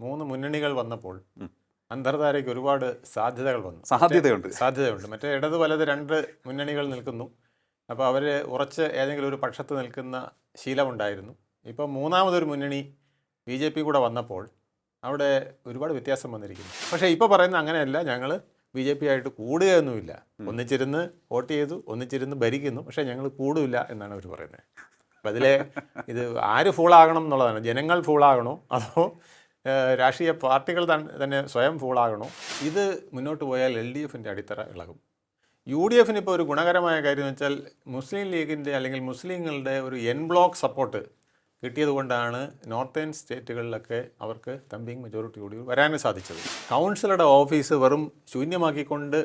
മൂന്ന് മുന്നണികൾ വന്നപ്പോൾ അന്തർധാരയ്ക്ക് ഒരുപാട് സാധ്യതകൾ വന്നു. സാധ്യതയുണ്ട്. സാധ്യതയുണ്ട്. മറ്റേ ഇടത് വലത് രണ്ട് മുന്നണികൾ നിൽക്കുന്നു. അപ്പോൾ അവർ ഉറച്ച് ഏതെങ്കിലും ഒരു പക്ഷത്ത് നിൽക്കുന്ന ശീലമുണ്ടായിരുന്നു. ഇപ്പോൾ മൂന്നാമതൊരു മുന്നണി ബി ജെ പി കൂടെ വന്നപ്പോൾ അവിടെ ഒരുപാട് വ്യത്യാസം വന്നിരിക്കുന്നു. പക്ഷേ ഇപ്പോൾ പറയുന്ന അങ്ങനെയല്ല. ഞങ്ങൾ ബി ജെ പി ആയിട്ട് കൂടുകയൊന്നുമില്ല. ഒന്നിച്ചിരുന്ന് വോട്ട് ചെയ്തു ഒന്നിച്ചിരുന്ന് ഭരിക്കുന്നു. പക്ഷേ ഞങ്ങൾ കൂടുമില്ല എന്നാണ് അവർ പറയുന്നത്. അപ്പം അതിലെ ഇത് ആര് ഫൂളാകണം എന്നുള്ളതാണ്. ജനങ്ങൾ ഫൂളാകണോ അതോ രാഷ്ട്രീയ പാർട്ടികൾ തന്നെ സ്വയം ഫൂളാകണോ ഇത് മുന്നോട്ട് പോയാൽ എൽ ഡി എഫിന്റെ അടിത്തറ ഇളകും. യു ഡി എഫിന് ഇപ്പോൾ ഒരു ഗുണകരമായ കാര്യം എന്ന് വെച്ചാൽ മുസ്ലിം ലീഗിന്റെ അല്ലെങ്കിൽ മുസ്ലിങ്ങളുടെ ഒരു എൻ ബ്ലോക്ക് സപ്പോർട്ട് കിട്ടിയത് കൊണ്ടാണ് നോർത്തേൺ സ്റ്റേറ്റുകളിലൊക്കെ അവർക്ക് തമ്പിങ് മെജോറിറ്റി കൂടി വരാനും സാധിച്ചത്. കൗൺസിലറുടെ ഓഫീസ് വെറും ശൂന്യമാക്കിക്കൊണ്ട്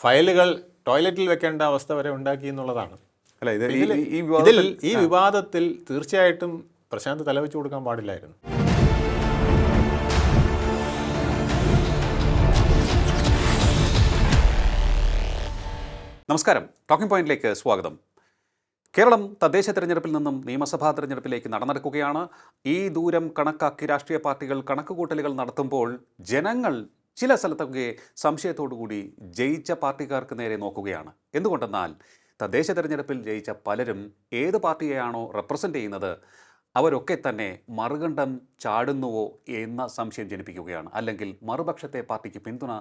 ഫയലുകൾ ടോയ്ലറ്റിൽ വെക്കേണ്ട അവസ്ഥ വരെ ഉണ്ടാക്കി എന്നുള്ളതാണ്. അല്ല ഇതിൽ ഈ വിവാദത്തിൽ തീർച്ചയായിട്ടും പ്രശാന്ത് തലവെച്ച് കൊടുക്കാൻ പാടില്ലായിരുന്നു. നമസ്കാരം. ടോക്കിംഗ് പോയിന്റിലേക്ക് സ്വാഗതം. കേരളം തദ്ദേശ തെരഞ്ഞെടുപ്പിൽ നിന്നും നിയമസഭാ തെരഞ്ഞെടുപ്പിലേക്ക് നടന്നെടുക്കുകയാണ്. ഈ ദൂരം കണക്കാക്കി രാഷ്ട്രീയ പാർട്ടികൾ കണക്കുകൂട്ടലുകൾ നടത്തുമ്പോൾ ജനങ്ങൾ ചില സ്ഥലത്തൊക്കെ സംശയത്തോടുകൂടി ജയിച്ച പാർട്ടിക്കാർക്ക് നേരെ നോക്കുകയാണ്. എന്തുകൊണ്ടെന്നാൽ തദ്ദേശ തെരഞ്ഞെടുപ്പിൽ ജയിച്ച പലരും ഏത് പാർട്ടിയെയാണോ റെപ്രസെന്റ് ചെയ്യുന്നത് അവരൊക്കെ തന്നെ മറുകണ്ഠം ചാടുന്നുവോ എന്ന സംശയം ജനിപ്പിക്കുകയാണ്. അല്ലെങ്കിൽ മറുപക്ഷത്തെ പാർട്ടിക്ക് പിന്തുണ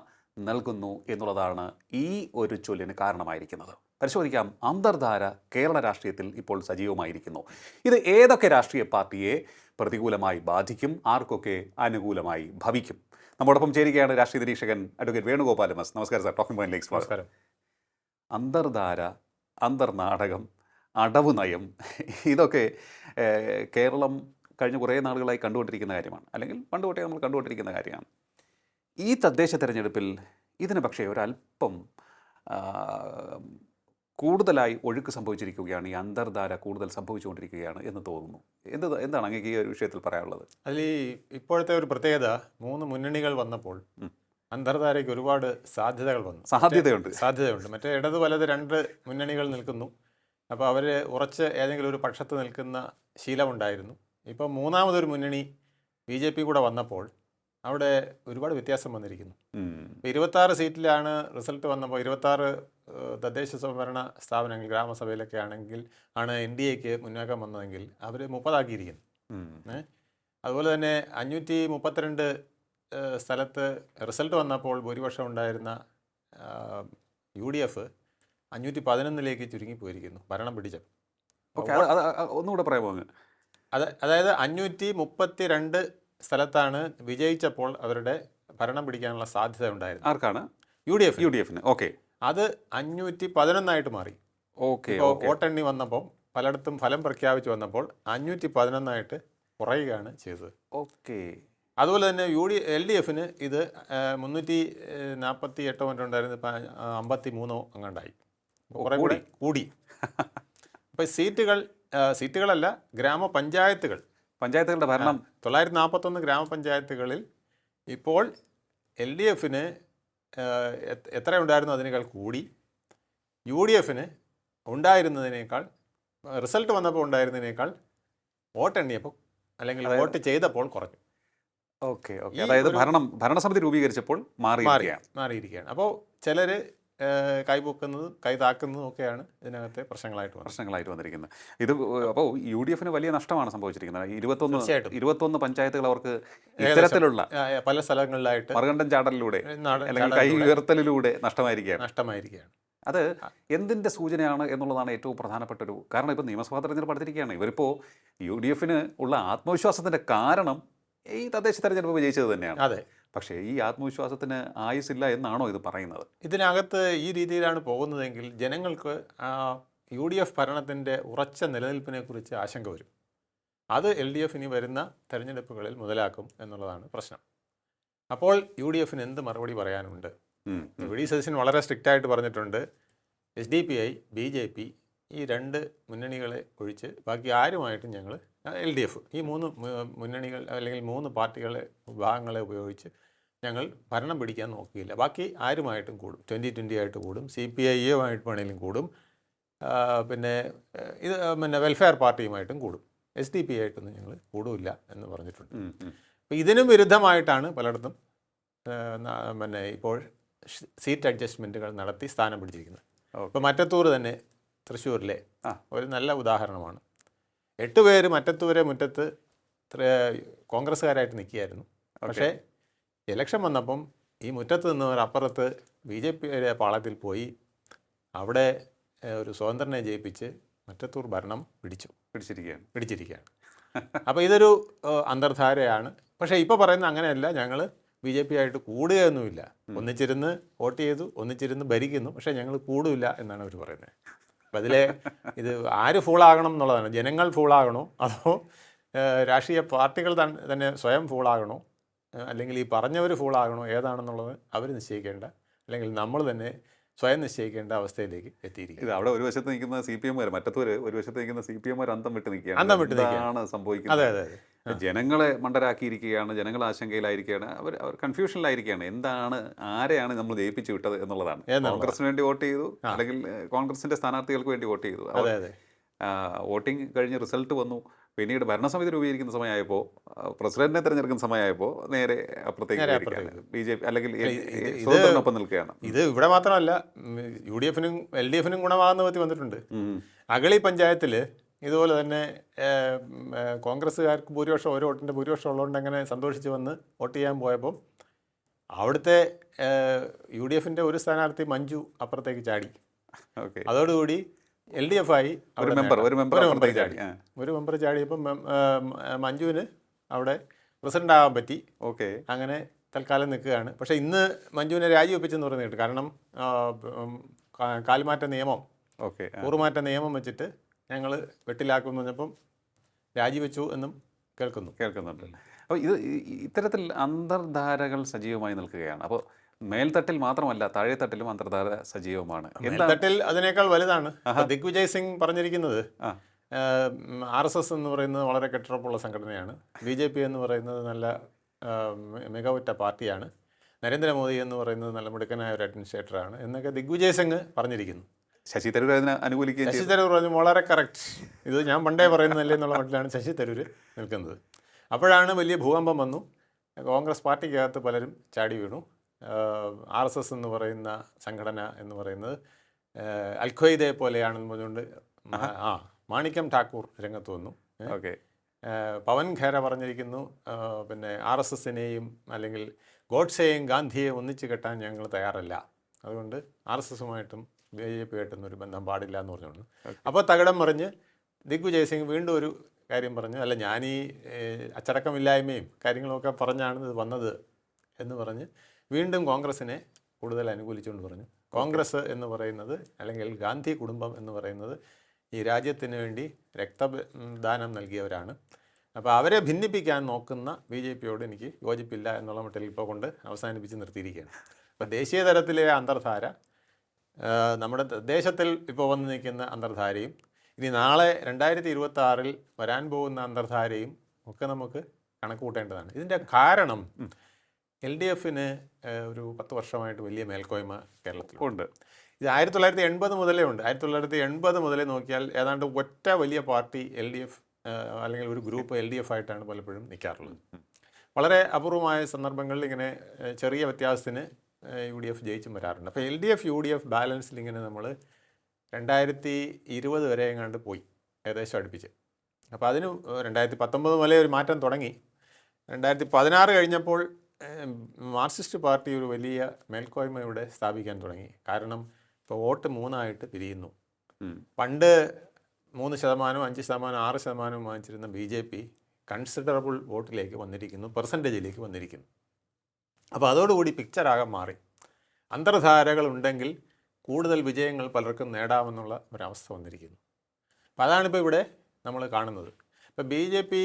നൽകുന്നു എന്നുള്ളതാണ് ഈ ഒരു ചൊല്ലിന് കാരണമായിരിക്കുന്നത്. പരിശോധിക്കാം. അന്തർധാര കേരള രാഷ്ട്രീയത്തിൽ ഇപ്പോൾ സജീവമായിരിക്കുന്നു. ഇത് ഏതൊക്കെ രാഷ്ട്രീയ പാർട്ടിയെ പ്രതികൂലമായി ബാധിക്കും? ആർക്കൊക്കെ അനുകൂലമായി ഭവിക്കും? നമ്മോടൊപ്പം ചേരുകയാണ് രാഷ്ട്രീയ നിരീക്ഷകൻ അഡ്വക്കേറ്റ് വേണുഗോപാൽ എസ്. നമസ്കാരം സാർ. ടോക്കിംഗ് പോയിന്റിലേക്ക് നമസ്കാരം. അന്തർധാര അന്തർനാടകം അടവ് നയം ഇതൊക്കെ കേരളം കഴിഞ്ഞ കുറേ നാളുകളായി കണ്ടുകൊണ്ടിരിക്കുന്ന കാര്യമാണ്. അല്ലെങ്കിൽ പണ്ട് തൊട്ടേ നമ്മൾ കണ്ടുകൊണ്ടിരിക്കുന്ന കാര്യമാണ്. ഈ തദ്ദേശ തിരഞ്ഞെടുപ്പിൽ ഇതിന് പക്ഷേ ഒരല്പം കൂടുതലായി ഒഴുക്ക് സംഭവിച്ചിരിക്കുകയാണ് ഈ അന്തർധാര കൂടുതൽ സംഭവിച്ചുകൊണ്ടിരിക്കുകയാണ് എന്ന് തോന്നുന്നു. എന്ത് എന്താണ് അങ്ങേക്ക് ഈ ഒരു വിഷയത്തിൽ പറയാനുള്ളത്? അതിൽ ഈ ഇപ്പോഴത്തെ ഒരു പ്രത്യേകത മൂന്ന് മുന്നണികൾ വന്നപ്പോൾ അന്തർധാരയ്ക്ക് ഒരുപാട് സാധ്യതകൾ വന്നു. സാധ്യതയുണ്ട്. സാധ്യതയുണ്ട്. മറ്റേ ഇടത് വലത് രണ്ട് മുന്നണികൾ നിൽക്കുന്നു. അപ്പോൾ അവർ ഉറച്ച് ഏതെങ്കിലും ഒരു പക്ഷത്ത് നിൽക്കുന്ന ശീലമുണ്ടായിരുന്നു. ഇപ്പോൾ മൂന്നാമതൊരു മുന്നണി ബി ജെ പി കൂടെ വന്നപ്പോൾ അവിടെ ഒരുപാട് വ്യത്യാസം വന്നിരിക്കുന്നു. ഇരുപത്താറ് സീറ്റിലാണ് റിസൾട്ട് വന്നപ്പോൾ ഇരുപത്താറ് തദ്ദേശ സ്വയംഭരണ സ്ഥാപനങ്ങൾ ഗ്രാമസഭയിലൊക്കെ ആണെങ്കിൽ ആണ് എൻ ഡി എക്ക് മുന്നേക്കം വന്നതെങ്കിൽ അവർ മുപ്പതാക്കിയിരിക്കുന്നു. അതുപോലെ തന്നെ അഞ്ഞൂറ്റി മുപ്പത്തിരണ്ട് സ്ഥലത്ത് റിസൾട്ട് വന്നപ്പോൾ ഭൂരിപക്ഷം ഉണ്ടായിരുന്ന യു ഡി എഫ് അഞ്ഞൂറ്റി പതിനൊന്നിലേക്ക് ചുരുങ്ങിപ്പോയിരിക്കുന്നു ഭരണം പിടിച്ച ഒന്നുകൂടെ പറയാമോ അത് അതായത് അഞ്ഞൂറ്റി മുപ്പത്തി രണ്ട് സ്ഥലത്താണ് വിജയിച്ചപ്പോൾ അവരുടെ ഭരണം പിടിക്കാനുള്ള സാധ്യത ഉണ്ടായിരുന്നു ആർക്കാണ്? U D F U D എഫിന് ഓക്കെ. അത് അഞ്ഞൂറ്റി പതിനൊന്നായിട്ട് മാറി. ഓക്കെ വോട്ടെണ്ണി വന്നപ്പോൾ പലയിടത്തും ഫലം പ്രഖ്യാപിച്ചു വന്നപ്പോൾ അഞ്ഞൂറ്റി പതിനൊന്നായിട്ട് കുറയുകയാണ് ചെയ്തത്. ഓക്കെ. അതുപോലെ തന്നെ യു ഡി എൽ ഡി എഫിന് ഇത് മുന്നൂറ്റി നാൽപ്പത്തി എട്ടോ മറ്റോ ഉണ്ടായിരുന്നു. ഇപ്പം അമ്പത്തി മൂന്നോ അങ്ങാണ്ടായി. അപ്പോൾ കുറേ കൂടി കൂടി. അപ്പോൾ സീറ്റുകൾ സീറ്റുകളല്ല ഗ്രാമപഞ്ചായത്തുകൾ. പഞ്ചായത്തുകളുടെ ഭരണം. തൊള്ളായിരത്തി നാൽപ്പത്തൊന്ന് ഗ്രാമപഞ്ചായത്തുകളിൽ ഇപ്പോൾ എൽ ഡി എഫിന് എത്ര ഉണ്ടായിരുന്നു അതിനേക്കാൾ കൂടി? യു ഡി എഫിന് ഉണ്ടായിരുന്നതിനേക്കാൾ റിസൾട്ട് വന്നപ്പോൾ ഉണ്ടായിരുന്നതിനേക്കാൾ വോട്ട് വോട്ടെണ്ണിയപ്പോൾ അല്ലെങ്കിൽ വോട്ട് ചെയ്തപ്പോൾ കുറഞ്ഞു. Okay okay. അതായത് ഭരണം ഭരണസമിതി രൂപീകരിച്ചപ്പോൾ മാറി മാറിയിരിക്കുകയാണ്. അപ്പോൾ ചിലർ കൈപൊക്കുന്നതും കൈതാക്കുന്നതും ഒക്കെയാണ് ഇതിനകത്തെ പ്രശ്നങ്ങളായിട്ട് പ്രശ്നങ്ങളായിട്ട് വന്നിരിക്കുന്നത്. ഇത് അപ്പോൾ യു ഡി എഫിന് വലിയ നഷ്ടമാണ് സംഭവിച്ചിരിക്കുന്നത്. ഇരുപത്തൊന്ന്. ഇരുപത്തൊന്ന് പഞ്ചായത്തുകൾ അവർക്ക് ഇത്തരത്തിലുള്ള പല സ്ഥലങ്ങളിലായിട്ട് മറുകണ്ഠം ചാടലിലൂടെ അല്ലെങ്കിൽ കൈ ഉയർത്തലിലൂടെ നഷ്ടമായിരിക്കുകയാണ്. നഷ്ടമായിരിക്കുകയാണ്. അത് എന്തിന്റെ സൂചനയാണ് എന്നുള്ളതാണ് ഏറ്റവും പ്രധാനപ്പെട്ട ഒരു കാരണം. ഇപ്പോൾ നിയമസഭാ തെരഞ്ഞെടുപ്പ് അടുത്തിരിക്കുകയാണ് ഇവരിപ്പോൾ യു ഡി എഫിന് ഉള്ള ആത്മവിശ്വാസത്തിന്റെ കാരണം ഈ തദ്ദേശ തെരഞ്ഞെടുപ്പ് വിജയിച്ചത് തന്നെയാണ്. അതെ. പക്ഷേ ഈ ആത്മവിശ്വാസത്തിന് ആയുസില്ല എന്നാണോ ഇത് പറയുന്നത്? ഇതിനകത്ത് ഈ രീതിയിലാണ് പോകുന്നതെങ്കിൽ ജനങ്ങൾക്ക് യു ഡി എഫ് ഭരണത്തിന്റെ ഉറച്ച നിലനിൽപ്പിനെക്കുറിച്ച് ആശങ്ക വരും. അത് എൽ ഡി എഫ് ഇനി വരുന്ന തെരഞ്ഞെടുപ്പുകളിൽ മുതലാക്കും എന്നുള്ളതാണ് പ്രശ്നം. അപ്പോൾ യു ഡി എഫിന് എന്ത് മറുപടി പറയാനുണ്ട്? യു. വി ഡി സതീശൻ വളരെ സ്ട്രിക്റ്റ് ആയിട്ട് പറഞ്ഞിട്ടുണ്ട്. S D P I B J P ഈ രണ്ട് മുന്നണികളെ ഒഴിച്ച് ബാക്കി ആരുമായിട്ടും ഞങ്ങൾ എൽ ഡി എഫ്. ഈ മൂന്ന് മുന്നണികൾ അല്ലെങ്കിൽ മൂന്ന് പാർട്ടികളെ വിഭാഗങ്ങളെ ഉപയോഗിച്ച് ഞങ്ങൾ ഭരണം പിടിക്കാൻ നോക്കിയില്ല ബാക്കി ആരുമായിട്ടും കൂടും. ട്വന്റി ട്വന്റി ആയിട്ട് കൂടും. സി പി ഐ എമായിട്ട് വേണമെങ്കിലും കൂടും പിന്നെ ഇത് പിന്നെ വെൽഫെയർ പാർട്ടിയുമായിട്ടും കൂടും. എസ് ഡി പി ആയിട്ടൊന്നും ഞങ്ങൾ കൂടില്ല എന്ന് പറഞ്ഞിട്ടുണ്ട്. അപ്പോൾ ഇതിനും വിരുദ്ധമായിട്ടാണ് പലയിടത്തും പിന്നെ ഇപ്പോൾ സീറ്റ് അഡ്ജസ്റ്റ്മെന്റുകൾ നടത്തി സ്ഥാനം പിടിച്ചിരിക്കുന്നത്. ഇപ്പോൾ മറ്റത്തൂർ തന്നെ തൃശ്ശൂരിലെ. ആ. ഒരു നല്ല ഉദാഹരണമാണ്. എട്ട് പേര് മറ്റത്തൂരെ മുറ്റത്ത് കോൺഗ്രസ്സുകാരായിട്ട് നിൽക്കുകയായിരുന്നു. പക്ഷേ ഇലക്ഷൻ വന്നപ്പം ഈ മുറ്റത്ത് നിന്നവർ അപ്പുറത്ത് ബി ജെ പിയുടെ പാളത്തിൽ പോയി അവിടെ ഒരു സ്വതന്ത്രനെ ജയിപ്പിച്ച് മറ്റത്തൂർ ഭരണം പിടിച്ചു. പിടിച്ചിരിക്കുകയാണ്. പിടിച്ചിരിക്കുകയാണ്. അപ്പോൾ ഇതൊരു അന്തർധാരയാണ്. പക്ഷേ ഇപ്പോൾ പറയുന്നത് അങ്ങനെയല്ല. ഞങ്ങൾ ബി ജെ പി ആയിട്ട് കൂടുകയൊന്നുമില്ല. ഒന്നിച്ചിരുന്ന് വോട്ട് ചെയ്തു ഒന്നിച്ചിരുന്ന് ഭരിക്കുന്നു. പക്ഷേ ഞങ്ങൾ കൂടുമില്ല എന്നാണ് അവർ പറയുന്നത്. അപ്പം അതിലെ ഇത് ആര് ഫൂളാകണം എന്നുള്ളതാണ്. ജനങ്ങൾ ഫൂളാകണോ അതോ രാഷ്ട്രീയ പാർട്ടികൾ തന്നെ സ്വയം ഫൂളാകണോ അല്ലെങ്കിൽ ഈ പറഞ്ഞവർ ഫൂളാകണോ ഏതാണെന്നുള്ളത് അവർ നിശ്ചയിക്കേണ്ട അല്ലെങ്കിൽ നമ്മൾ തന്നെ സ്വയം നിശ്ചയിക്കേണ്ട അവസ്ഥയിലേക്ക് എത്തിയിരിക്കും ഇത് അവിടെ ഒരു വശത്ത് നിൽക്കുന്ന സി പി എംമാർ മറ്റത്തൊരു ഒരു വശത്ത് നിൽക്കുന്ന സി പി എമ്മാർ അന്തം വിട്ട് നിൽക്കുകയാണ്. അന്തം വിട്ട് നിൽക്കുകയാണ്. സംഭവിക്കുന്നത്? അതെ അതെ. ജനങ്ങളെ മണ്ടരാക്കിയിരിക്കുകയാണ് ജനങ്ങൾ ആശങ്കയിലായിരിക്കുകയാണ് അവർ അവർ കൺഫ്യൂഷനിലായിരിക്കുകയാണ് എന്താണ് ആരെയാണ് നമ്മൾ ജയിപ്പിച്ചു വിട്ടത് എന്നുള്ളതാണ്. കോൺഗ്രസിന് വേണ്ടി വോട്ട് ചെയ്തു അല്ലെങ്കിൽ കോൺഗ്രസിന്റെ സ്ഥാനാർത്ഥികൾക്ക് വേണ്ടി വോട്ട് ചെയ്തു. വോട്ടിംഗ് കഴിഞ്ഞ് റിസൾട്ട് വന്നു. പിന്നീട് ഭരണസമിതി രൂപീകരിക്കുന്ന സമയമായപ്പോൾ പ്രസിഡന്റിനെ തെരഞ്ഞെടുക്കുന്ന സമയമായപ്പോൾ നേരെ അപ്പുറത്തേക്ക്. ബി ജെ പി അല്ലെങ്കിൽ സ്വതന്ത്രനൊപ്പം നിൽക്കുകയാണ്. ഇത് ഇവിടെ മാത്രമല്ല യു ഡി എഫിനും എൽ ഡി എഫിനും ഗുണമാകുന്ന പറ്റി വന്നിട്ടുണ്ട്. അഗളി പഞ്ചായത്തിൽ ഇതുപോലെ തന്നെ കോൺഗ്രസ്സുകാർക്ക് ഭൂരിപക്ഷം ഒരു വോട്ടിന്റെ ഭൂരിപക്ഷം ഉള്ളതുകൊണ്ട് അങ്ങനെ സന്തോഷിച്ച് വന്ന് വോട്ട് ചെയ്യാൻ പോയപ്പം അവിടുത്തെ യു ഡി എഫിന്റെ ഒരു സ്ഥാനാർത്ഥി മഞ്ജു അപ്പുറത്തേക്ക് ചാടി. ഓക്കെ. അതോടുകൂടി എൽ ഡി എഫ് ആയി ഒരു മെമ്പർ ഒരു മെമ്പർ ചാടി. ഒരു മെമ്പർ ചാടിയപ്പം മഞ്ജുവിന് അവിടെ പ്രസിഡന്റ് ആവാൻ പറ്റി. ഓക്കെ. അങ്ങനെ തൽക്കാലം നിൽക്കുകയാണ്. പക്ഷേ ഇന്ന് മഞ്ജുവിനെ രാജിവെപ്പിച്ചെന്ന് പറയുന്നത് കാരണം കാൽമാറ്റ നിയമം ഓക്കെ കൂറുമാറ്റ നിയമം വെച്ചിട്ട് ഞങ്ങൾ വെട്ടിലാക്കുമെന്ന് പറഞ്ഞപ്പം രാജിവെച്ചു എന്നും കേൾക്കുന്നു. കേൾക്കുന്നുണ്ട്. അപ്പോൾ ഇത് ഇത്തരത്തിൽ അന്തർധാരകൾ സജീവമായി നിൽക്കുകയാണ്. അപ്പോൾ മേൽത്തട്ടിൽ മാത്രമല്ല താഴെത്തട്ടിലും അന്തർധാര സജീവമാണ്. മേൽത്തട്ടിൽ അതിനേക്കാൾ വലുതാണ്. ദിഗ്വിജയ് സിംഗ് പറഞ്ഞിരിക്കുന്നത് ആർ എസ് എസ് എന്ന് പറയുന്നത് വളരെ കെട്ടുറപ്പുള്ള സംഘടനയാണ്. ബി ജെ പി എന്ന് പറയുന്നത് നല്ല മികവുറ്റ പാർട്ടിയാണ്. നരേന്ദ്രമോദി എന്ന് പറയുന്നത് നല്ല മിടുക്കനായ ഒരു അഡ്മിനിസ്ട്രേറ്ററാണ്. എന്നൊക്കെ ദിഗ്വിജയ് സിംഗ് പറഞ്ഞിരിക്കുന്നു. ശശി തരൂർ അതിനെ അനുകൂലിക്കുകയും ശശി തരൂർ പറഞ്ഞു വളരെ കറക്റ്റ് ഇത് ഞാൻ പണ്ടേ പറയുന്നതല്ലേ എന്നുള്ള മട്ടിലാണ് ശശി തരൂർ നിൽക്കുന്നത്. അപ്പോഴാണ് വലിയ ഭൂകമ്പം വന്നു. കോൺഗ്രസ് പാർട്ടിക്കകത്ത് പലരും ചാടി വീണു. ആർ എസ് എസ് എന്ന് പറയുന്ന സംഘടന എന്ന് പറയുന്നത് അൽഖ്വയ്ദയെ പോലെയാണെന്ന് പറഞ്ഞുകൊണ്ട് ആ മാണിക്യം ഠാക്കൂർ രംഗത്ത് വന്നു. ഓക്കെ. പവൻ ഖേര പറഞ്ഞിരിക്കുന്നു. പിന്നെ ആർ എസ് എസിനെയും അല്ലെങ്കിൽ ഗോഡ്സെയും ഗാന്ധിയെയും ഒന്നിച്ച് കെട്ടാൻ ഞങ്ങൾ തയ്യാറല്ല. അതുകൊണ്ട് ആർ എസ് എസുമായിട്ടും ബി ജെ പി ആയിട്ടൊന്നും ഒരു ബന്ധം പാടില്ല എന്ന് പറഞ്ഞുകൊണ്ട് അപ്പോൾ തകിടം മറിഞ്ഞ് ദിഗ്വിജയ് സിംഗ് വീണ്ടും ഒരു കാര്യം പറഞ്ഞു അല്ല ഞാൻ ഈ അച്ചടക്കമില്ലായ്മയും കാര്യങ്ങളൊക്കെ പറഞ്ഞാണ് ഇത് വന്നത് എന്ന് പറഞ്ഞ് വീണ്ടും കോൺഗ്രസിനെ കൂടുതൽ അനുകൂലിച്ചുകൊണ്ട് പറഞ്ഞു. കോൺഗ്രസ് എന്ന് പറയുന്നത് അല്ലെങ്കിൽ ഗാന്ധി കുടുംബം എന്ന് പറയുന്നത് ഈ രാജ്യത്തിന് വേണ്ടി രക്തദാനം നൽകിയവരാണ്. അപ്പോൾ അവരെ ഭിന്നിപ്പിക്കാൻ നോക്കുന്ന ബി ജെ പിയോട് എനിക്ക് യോജിപ്പില്ല എന്നുള്ള മട്ടിൽ ഇപ്പോൾ കൊണ്ട് അവസാനിപ്പിച്ച് നിർത്തിയിരിക്കുകയാണ്. അപ്പോൾ ദേശീയ തലത്തിലെ അന്തർധാര നമ്മുടെ ദേശത്തിൽ ഇപ്പോൾ വന്നു നിൽക്കുന്ന അന്തർധാരയും ഇനി നാളെ രണ്ടായിരത്തി ഇരുപത്തി ആറിൽ വരാൻ പോകുന്ന അന്തർധാരയും ഒക്കെ നമുക്ക് കണക്ക് കൂട്ടേണ്ടതാണ് ഇതിന്റെ കാരണം എൽ ഡി എഫിന് ഒരു പത്ത് വർഷമായിട്ട് വലിയ മേൽക്കോയ്മ കേരളത്തിൽ ഉണ്ട്. ഇത് ആയിരത്തി തൊള്ളായിരത്തി എൺപത് മുതലേ ഉണ്ട്. ആയിരത്തി തൊള്ളായിരത്തി എൺപത് മുതലേ നോക്കിയാൽ ഏതാണ്ട് ഒറ്റ വലിയ പാർട്ടി എൽ ഡി എഫ് അല്ലെങ്കിൽ ഒരു ഗ്രൂപ്പ് എൽ ഡി എഫ് ആയിട്ടാണ് പലപ്പോഴും നിൽക്കാറുള്ളത്. വളരെ അപൂർവമായ സന്ദർഭങ്ങളിൽ ഇങ്ങനെ ചെറിയ വ്യത്യാസത്തിന് യു ഡി എഫ് ജയിച്ചും വരാറുണ്ട്. അപ്പോൾ L D F U D F ബാലൻസിൽ ഇങ്ങനെ നമ്മൾ രണ്ടായിരത്തി ഇരുപത് വരെ എങ്ങാണ്ട് പോയി ഏകദേശം അടുപ്പിച്ച്. അപ്പോൾ അതിന് രണ്ടായിരത്തി പത്തൊമ്പത് മുതലേ ഒരു മാറ്റം തുടങ്ങി. രണ്ടായിരത്തി പതിനാറ് കഴിഞ്ഞപ്പോൾ മാർക്സിസ്റ്റ് പാർട്ടി ഒരു വലിയ മേൽക്കോയ്മ ഇവിടെ സ്ഥാപിക്കാൻ തുടങ്ങി. കാരണം ഇപ്പോൾ വോട്ട് മൂന്നായിട്ട് പിരിയുന്നു. പണ്ട് മൂന്ന് ശതമാനം അഞ്ച് ശതമാനം ആറ് ശതമാനം വാങ്ങിച്ചിരുന്ന ബി ജെ പി കൺസിഡറബിൾ വോട്ടിലേക്ക് വന്നിരിക്കുന്നു പെർസെന്റേജിലേക്ക് വന്നിരിക്കുന്നു. അപ്പോൾ അതോടുകൂടി പിക്ചറാകെ മാറി. അന്തർധാരകൾ ഉണ്ടെങ്കിൽ കൂടുതൽ വിജയങ്ങൾ പലർക്കും നേടാമെന്നുള്ള ഒരവസ്ഥ വന്നിരിക്കുന്നു. അപ്പോൾ അതാണിപ്പോൾ ഇവിടെ നമ്മൾ കാണുന്നത്. ഇപ്പോൾ ബി ജെ പി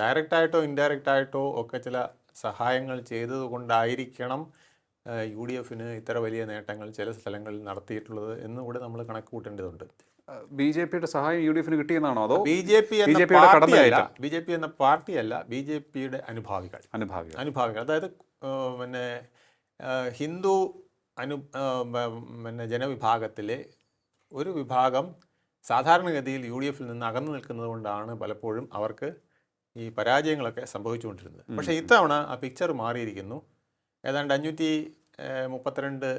ഡയറക്റ്റായിട്ടോ ഇൻഡയറക്റ്റായിട്ടോ ഒക്കെ ചില സഹായങ്ങൾ ചെയ്തതുകൊണ്ടായിരിക്കണം യു ഡി എഫിന് ഇത്ര വലിയ നേട്ടങ്ങൾ ചില സ്ഥലങ്ങളിൽ നടത്തിയിട്ടുള്ളത് എന്നുകൂടെ നമ്മൾ കണക്ക് കൂട്ടേണ്ടതുണ്ട് ബി ജെ പിയുടെ സഹായം യു ഡി എഫിന് കിട്ടിയെന്നാണോ അതോ B J P B J പിയുടെ. ബി ജെ പി എന്ന പാർട്ടിയല്ല ബി ജെ പിയുടെ അനുഭാവികൾ. അനുഭാവികൾ. അനുഭാവികൾ. അതായത് പിന്നെ ഹിന്ദു അനു പിന്നെ ജനവിഭാഗത്തിലെ ഒരു വിഭാഗം സാധാരണഗതിയിൽ യു ഡി എഫിൽ നിന്ന് അകന്നു നിൽക്കുന്നത് കൊണ്ടാണ് പലപ്പോഴും അവർക്ക് ഈ പരാജയങ്ങളൊക്കെ സംഭവിച്ചുകൊണ്ടിരുന്നത്. പക്ഷേ ഇത്തവണ ആ പിക്ചർ മാറിയിരിക്കുന്നു. ഏതാണ്ട് അഞ്ഞൂറ്റി മുപ്പത്തിരണ്ട്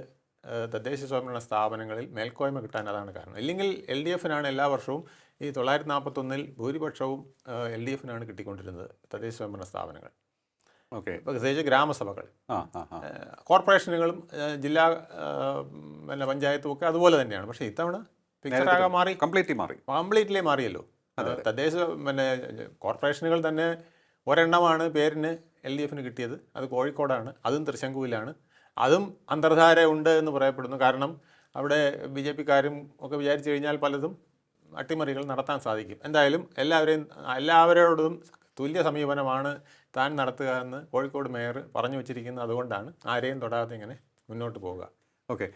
തദ്ദേശ സ്വയംഭരണ സ്ഥാപനങ്ങളിൽ മേൽക്കോയ്മ കിട്ടാൻ അതാണ് കാരണം. ഇല്ലെങ്കിൽ എൽ ഡി എഫിനാണ് എല്ലാ വർഷവും ഈ തൊള്ളായിരത്തി നാൽപ്പത്തൊന്നിൽ ഭൂരിപക്ഷവും എൽ ഡി എഫിനാണ് കിട്ടിക്കൊണ്ടിരുന്നത് തദ്ദേശ സ്വയംഭരണ സ്ഥാപനങ്ങൾ. ഓക്കെ. പ്രത്യേകിച്ച് ഗ്രാമസഭകൾ കോർപ്പറേഷനുകളും ജില്ലാ പിന്നെ പഞ്ചായത്തും ഒക്കെ അതുപോലെ തന്നെയാണ്. പക്ഷേ ഇത്തവണ പിക്ചറാകെ മാറി. കംപ്ലീറ്റ്ലി മാറി. കംപ്ലീറ്റ്ലി മാറിയല്ലോ. തദ്ദേശ പിന്നെ കോർപ്പറേഷനുകൾ തന്നെ ഒരെണ്ണമാണ് പേരിന് എൽ ഡി എഫിന് കിട്ടിയത്. അത് കോഴിക്കോടാണ് അതും തൃശങ്കുവിലാണ്. അതും അന്തർധാര ഉണ്ട് എന്ന് പറയപ്പെടുന്നു. കാരണം അവിടെ ബി ജെ പിക്കാരും ഒക്കെ വിചാരിച്ചു കഴിഞ്ഞാൽ പലതും അട്ടിമറികൾ നടത്താൻ സാധിക്കും. എന്തായാലും എല്ലാവരെയും എല്ലാവരോടും തുല്യ സമീപനമാണ് താൻ നടത്തുക എന്ന് കോഴിക്കോട് മേയർ പറഞ്ഞു വച്ചിരിക്കുന്നത്. അതുകൊണ്ടാണ് ആരെയും തൊടാതെ ഇങ്ങനെ മുന്നോട്ട് പോവുക. ഓക്കെ.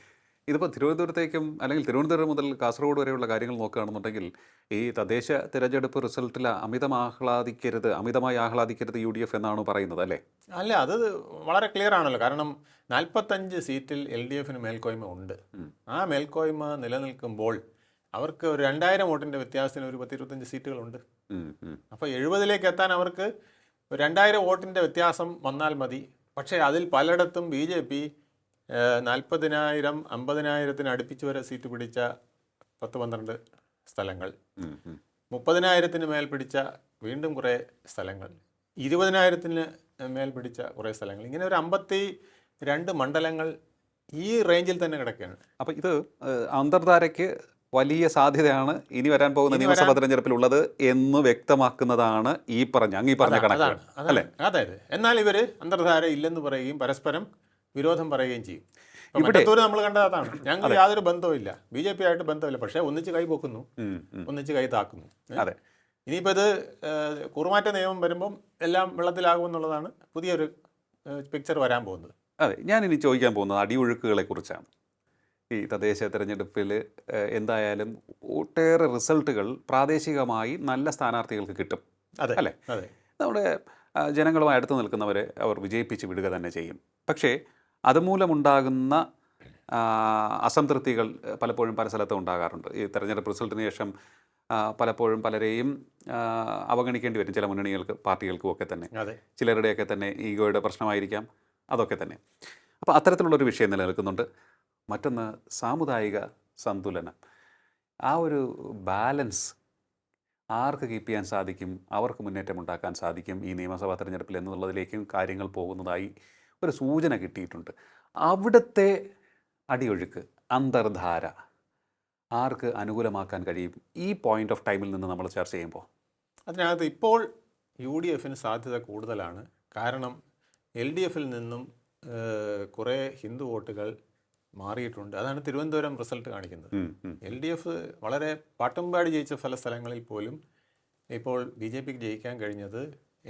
ഇതിപ്പോൾ തിരുവനന്തപുരത്തേക്കും അല്ലെങ്കിൽ തിരുവനന്തപുരം മുതൽ കാസർഗോഡ് വരെയുള്ള കാര്യങ്ങൾ നോക്കുകയാണെന്നുണ്ടെങ്കിൽ ഈ തദ്ദേശ തിരഞ്ഞെടുപ്പ് റിസൾട്ടിൽ അമിതം ആഹ്ലാദിക്കരുത് അമിതമായി ആഹ്ലാദിക്കരുത് യു ഡി എഫ് എന്നാണ് പറയുന്നത് അല്ലേ? അല്ല അത് വളരെ ക്ലിയർ ആണല്ലോ. കാരണം നാൽപ്പത്തഞ്ച് സീറ്റിൽ എൽ ഡി എഫിന് മേൽക്കോയ്മ ഉണ്ട്. ആ മേൽക്കോയ്മ നിലനിൽക്കുമ്പോൾ അവർക്ക് ഒരു രണ്ടായിരം വോട്ടിന്റെ വ്യത്യാസത്തിന് ഒരു പത്തിരുപത്തഞ്ച് സീറ്റുകളുണ്ട്. അപ്പോൾ എഴുപതിലേക്ക് എത്താൻ അവർക്ക് രണ്ടായിരം വോട്ടിന്റെ വ്യത്യാസം വന്നാൽ മതി. പക്ഷേ അതിൽ പലയിടത്തും ബി ജെ പി നാൽപ്പതിനായിരം അമ്പതിനായിരത്തിന് അടുപ്പിച്ച് വരെ സീറ്റ് പിടിച്ച പത്ത് പന്ത്രണ്ട് സ്ഥലങ്ങൾ. മുപ്പതിനായിരത്തിന് മേൽ പിടിച്ച വീണ്ടും കുറേ സ്ഥലങ്ങൾ. ഇരുപതിനായിരത്തിന് മേൽ പിടിച്ച കുറേ സ്ഥലങ്ങൾ. ഇങ്ങനെ ഒരു അമ്പത്തി രണ്ട് മണ്ഡലങ്ങൾ ഈ റേഞ്ചിൽ തന്നെ കിടക്കുകയാണ്. അപ്പോൾ ഇത് അന്തർധാരയ്ക്ക് വലിയ സാധ്യതയാണ് ഇനി വരാൻ പോകുന്ന നിയമസഭാ തെരഞ്ഞെടുപ്പിൽ ഉള്ളത് എന്ന് വ്യക്തമാക്കുന്നതാണ് ഈ പറഞ്ഞ അങ്ങ് ഈ പറഞ്ഞ കണക്കാണ് അതെ അതാണ് അതായത് എന്നാൽ ഇവർ അന്തർധാര ഇല്ലെന്ന് പറയുകയും പരസ്പരം വിരോധം പറയുകയും ചെയ്യും. ഇവിടെ നമ്മൾ കണ്ടതാണ് അതാണ്. ഞങ്ങൾക്ക് യാതൊരു ബന്ധവും ഇല്ല ബി ജെ പി ആയിട്ട് ബന്ധമില്ല. പക്ഷേ ഒന്നിച്ച് കൈ പൊക്കുന്നു. ഒന്നിച്ച് കൈ താക്കുന്നു. അതെ. ഇനിയിപ്പോൾ ഇത് കുറുമാറ്റ നിയമം വരുമ്പം എല്ലാം വെള്ളത്തിലാകുമെന്നുള്ളതാണ് പുതിയൊരു പിക്ചർ വരാൻ പോകുന്നത്. അതെ. ഞാൻ ഞാനിനി ചോദിക്കാൻ പോകുന്നത് അടിയൊഴുക്കുകളെ കുറിച്ചാണ് ഈ തദ്ദേശ തെരഞ്ഞെടുപ്പിൽ എന്തായാലും ഒട്ടേറെ റിസൾട്ടുകൾ പ്രാദേശികമായി നല്ല സ്ഥാനാർത്ഥികൾക്ക് കിട്ടും. അതെ അല്ലേ? അതെ. നമ്മുടെ ജനങ്ങളുമായി അടുത്ത് നിൽക്കുന്നവരെ അവർ വിജയിപ്പിച്ച് വിടുക തന്നെ ചെയ്യും. പക്ഷേ അതുമൂലമുണ്ടാകുന്ന അസംതൃപ്തികൾ പലപ്പോഴും പല സ്ഥലത്തും ഉണ്ടാകാറുണ്ട്. ഈ തെരഞ്ഞെടുപ്പ് റിസൾട്ടിന് ശേഷം പലപ്പോഴും പലരെയും അവഗണിക്കേണ്ടി വരും. ചില മുന്നണികൾക്ക് പാർട്ടികൾക്കും ഒക്കെ തന്നെ. ചിലരുടെയൊക്കെ തന്നെ ഈഗോയുടെ പ്രശ്നമായിരിക്കാം. അതൊക്കെ തന്നെ. അപ്പോൾ അത്തരത്തിലുള്ളൊരു വിഷയം നിലനിൽക്കുന്നുണ്ട്. മറ്റൊന്ന് സാമുദായിക സന്തുലനം. ആ ഒരു ബാലൻസ് ആർക്ക് കീപ്പ് ചെയ്യാൻ സാധിക്കും? അവർക്ക് മുന്നേറ്റം ഉണ്ടാക്കാൻ സാധിക്കും? ഈ നിയമസഭാ തെരഞ്ഞെടുപ്പിൽ എന്നുള്ളതിലേക്കും കാര്യങ്ങൾ പോകുന്നതായി ഒരു സൂചന കിട്ടിയിട്ടുണ്ട്. അവിടുത്തെ അടിയൊഴുക്ക് അന്തർധാര ആർക്ക് അനുകൂലമാക്കാൻ കഴിയും? ഈ പോയിന്റ് ഓഫ് ടൈമിൽ നിന്ന് നമ്മൾ ചർച്ച ചെയ്യുമ്പോൾ അതിനകത്ത് ഇപ്പോൾ യു ഡി എഫിന് സാധ്യത കൂടുതലാണ്. കാരണം എൽ ഡി എഫിൽ നിന്നും കുറേ ഹിന്ദു വോട്ടുകൾ മാറിയിട്ടുണ്ട്. അതാണ് തിരുവനന്തപുരം റിസൾട്ട് കാണിക്കുന്നത്. എൽ ഡി എഫ് വളരെ പാട്ടുംപാടി ജയിച്ച പല സ്ഥലങ്ങളിൽ പോലും ഇപ്പോൾ ബി ജെ പിക്ക് ജയിക്കാൻ കഴിഞ്ഞത്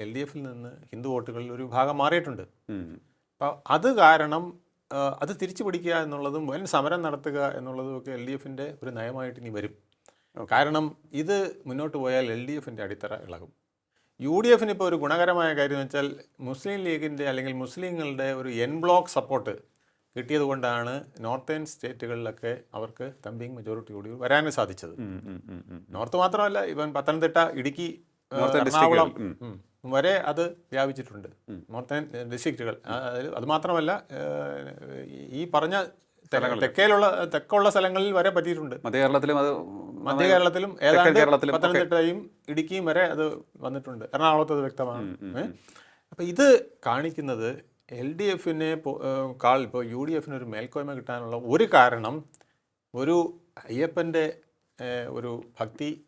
എൽ ഡി എഫിൽ നിന്ന് ഹിന്ദു വോട്ടുകളിൽ ഒരു ഭാഗം മാറിയിട്ടുണ്ട്. അത് കാരണം അത് തിരിച്ചു പിടിക്കുക എന്നുള്ളതും വൻ സമരം നടത്തുക എന്നുള്ളതും ഒക്കെ എൽ ഡി എഫിന്റെ ഒരു നയമായിട്ട് ഇനി വരും. കാരണം ഇത് മുന്നോട്ട് പോയാൽ എൽ ഡി എഫിന്റെ അടിത്തറ ഇളകും. യു ഡി എഫിന് ഇപ്പോൾ ഒരു ഗുണകരമായ കാര്യം എന്ന് വെച്ചാൽ മുസ്ലിം ലീഗിന്റെ അല്ലെങ്കിൽ മുസ്ലിങ്ങളുടെ ഒരു എൻ ബ്ലോക്ക് സപ്പോർട്ട് കിട്ടിയത് കൊണ്ടാണ് നോർത്തേൺ സ്റ്റേറ്റുകളിലൊക്കെ അവർക്ക് തമ്പിങ് മെജോറിറ്റി കൂടി വരാനും സാധിച്ചത്. നോർത്ത് മാത്രമല്ല ഇവൻ പത്തനംതിട്ട ഇടുക്കി എറണാകുളം വരെ അത് വ്യാപിച്ചിട്ടുണ്ട്. നോർത്തേൺ ഡിസ്ട്രിക്റ്റുകൾ. അതുമാത്രമല്ല അത് മാത്രമല്ല ഈ പറഞ്ഞ തെക്കേലുള്ള തെക്കുള്ള സ്ഥലങ്ങളിൽ വരെ പറ്റിയിട്ടുണ്ട്. മധ്യ കേരളത്തിലും അത് മധ്യ കേരളത്തിലും ഏതാണ്ട്. പത്തനംതിട്ടയും ഇടുക്കിയും വരെ അത് വന്നിട്ടുണ്ട്. എറണാകുളത്ത് അത് വ്യക്തമാണ്. അപ്പം ഇത് കാണിക്കുന്നത് എൽ ഡി എഫിനെ കാൾ ഇപ്പോൾ യു ഡി എഫിന് ഒരു മേൽക്കോയ്മ കിട്ടാനുള്ള ഒരു കാരണം ഒരു അയ്യപ്പന്റെ ഒരു ഭക്തി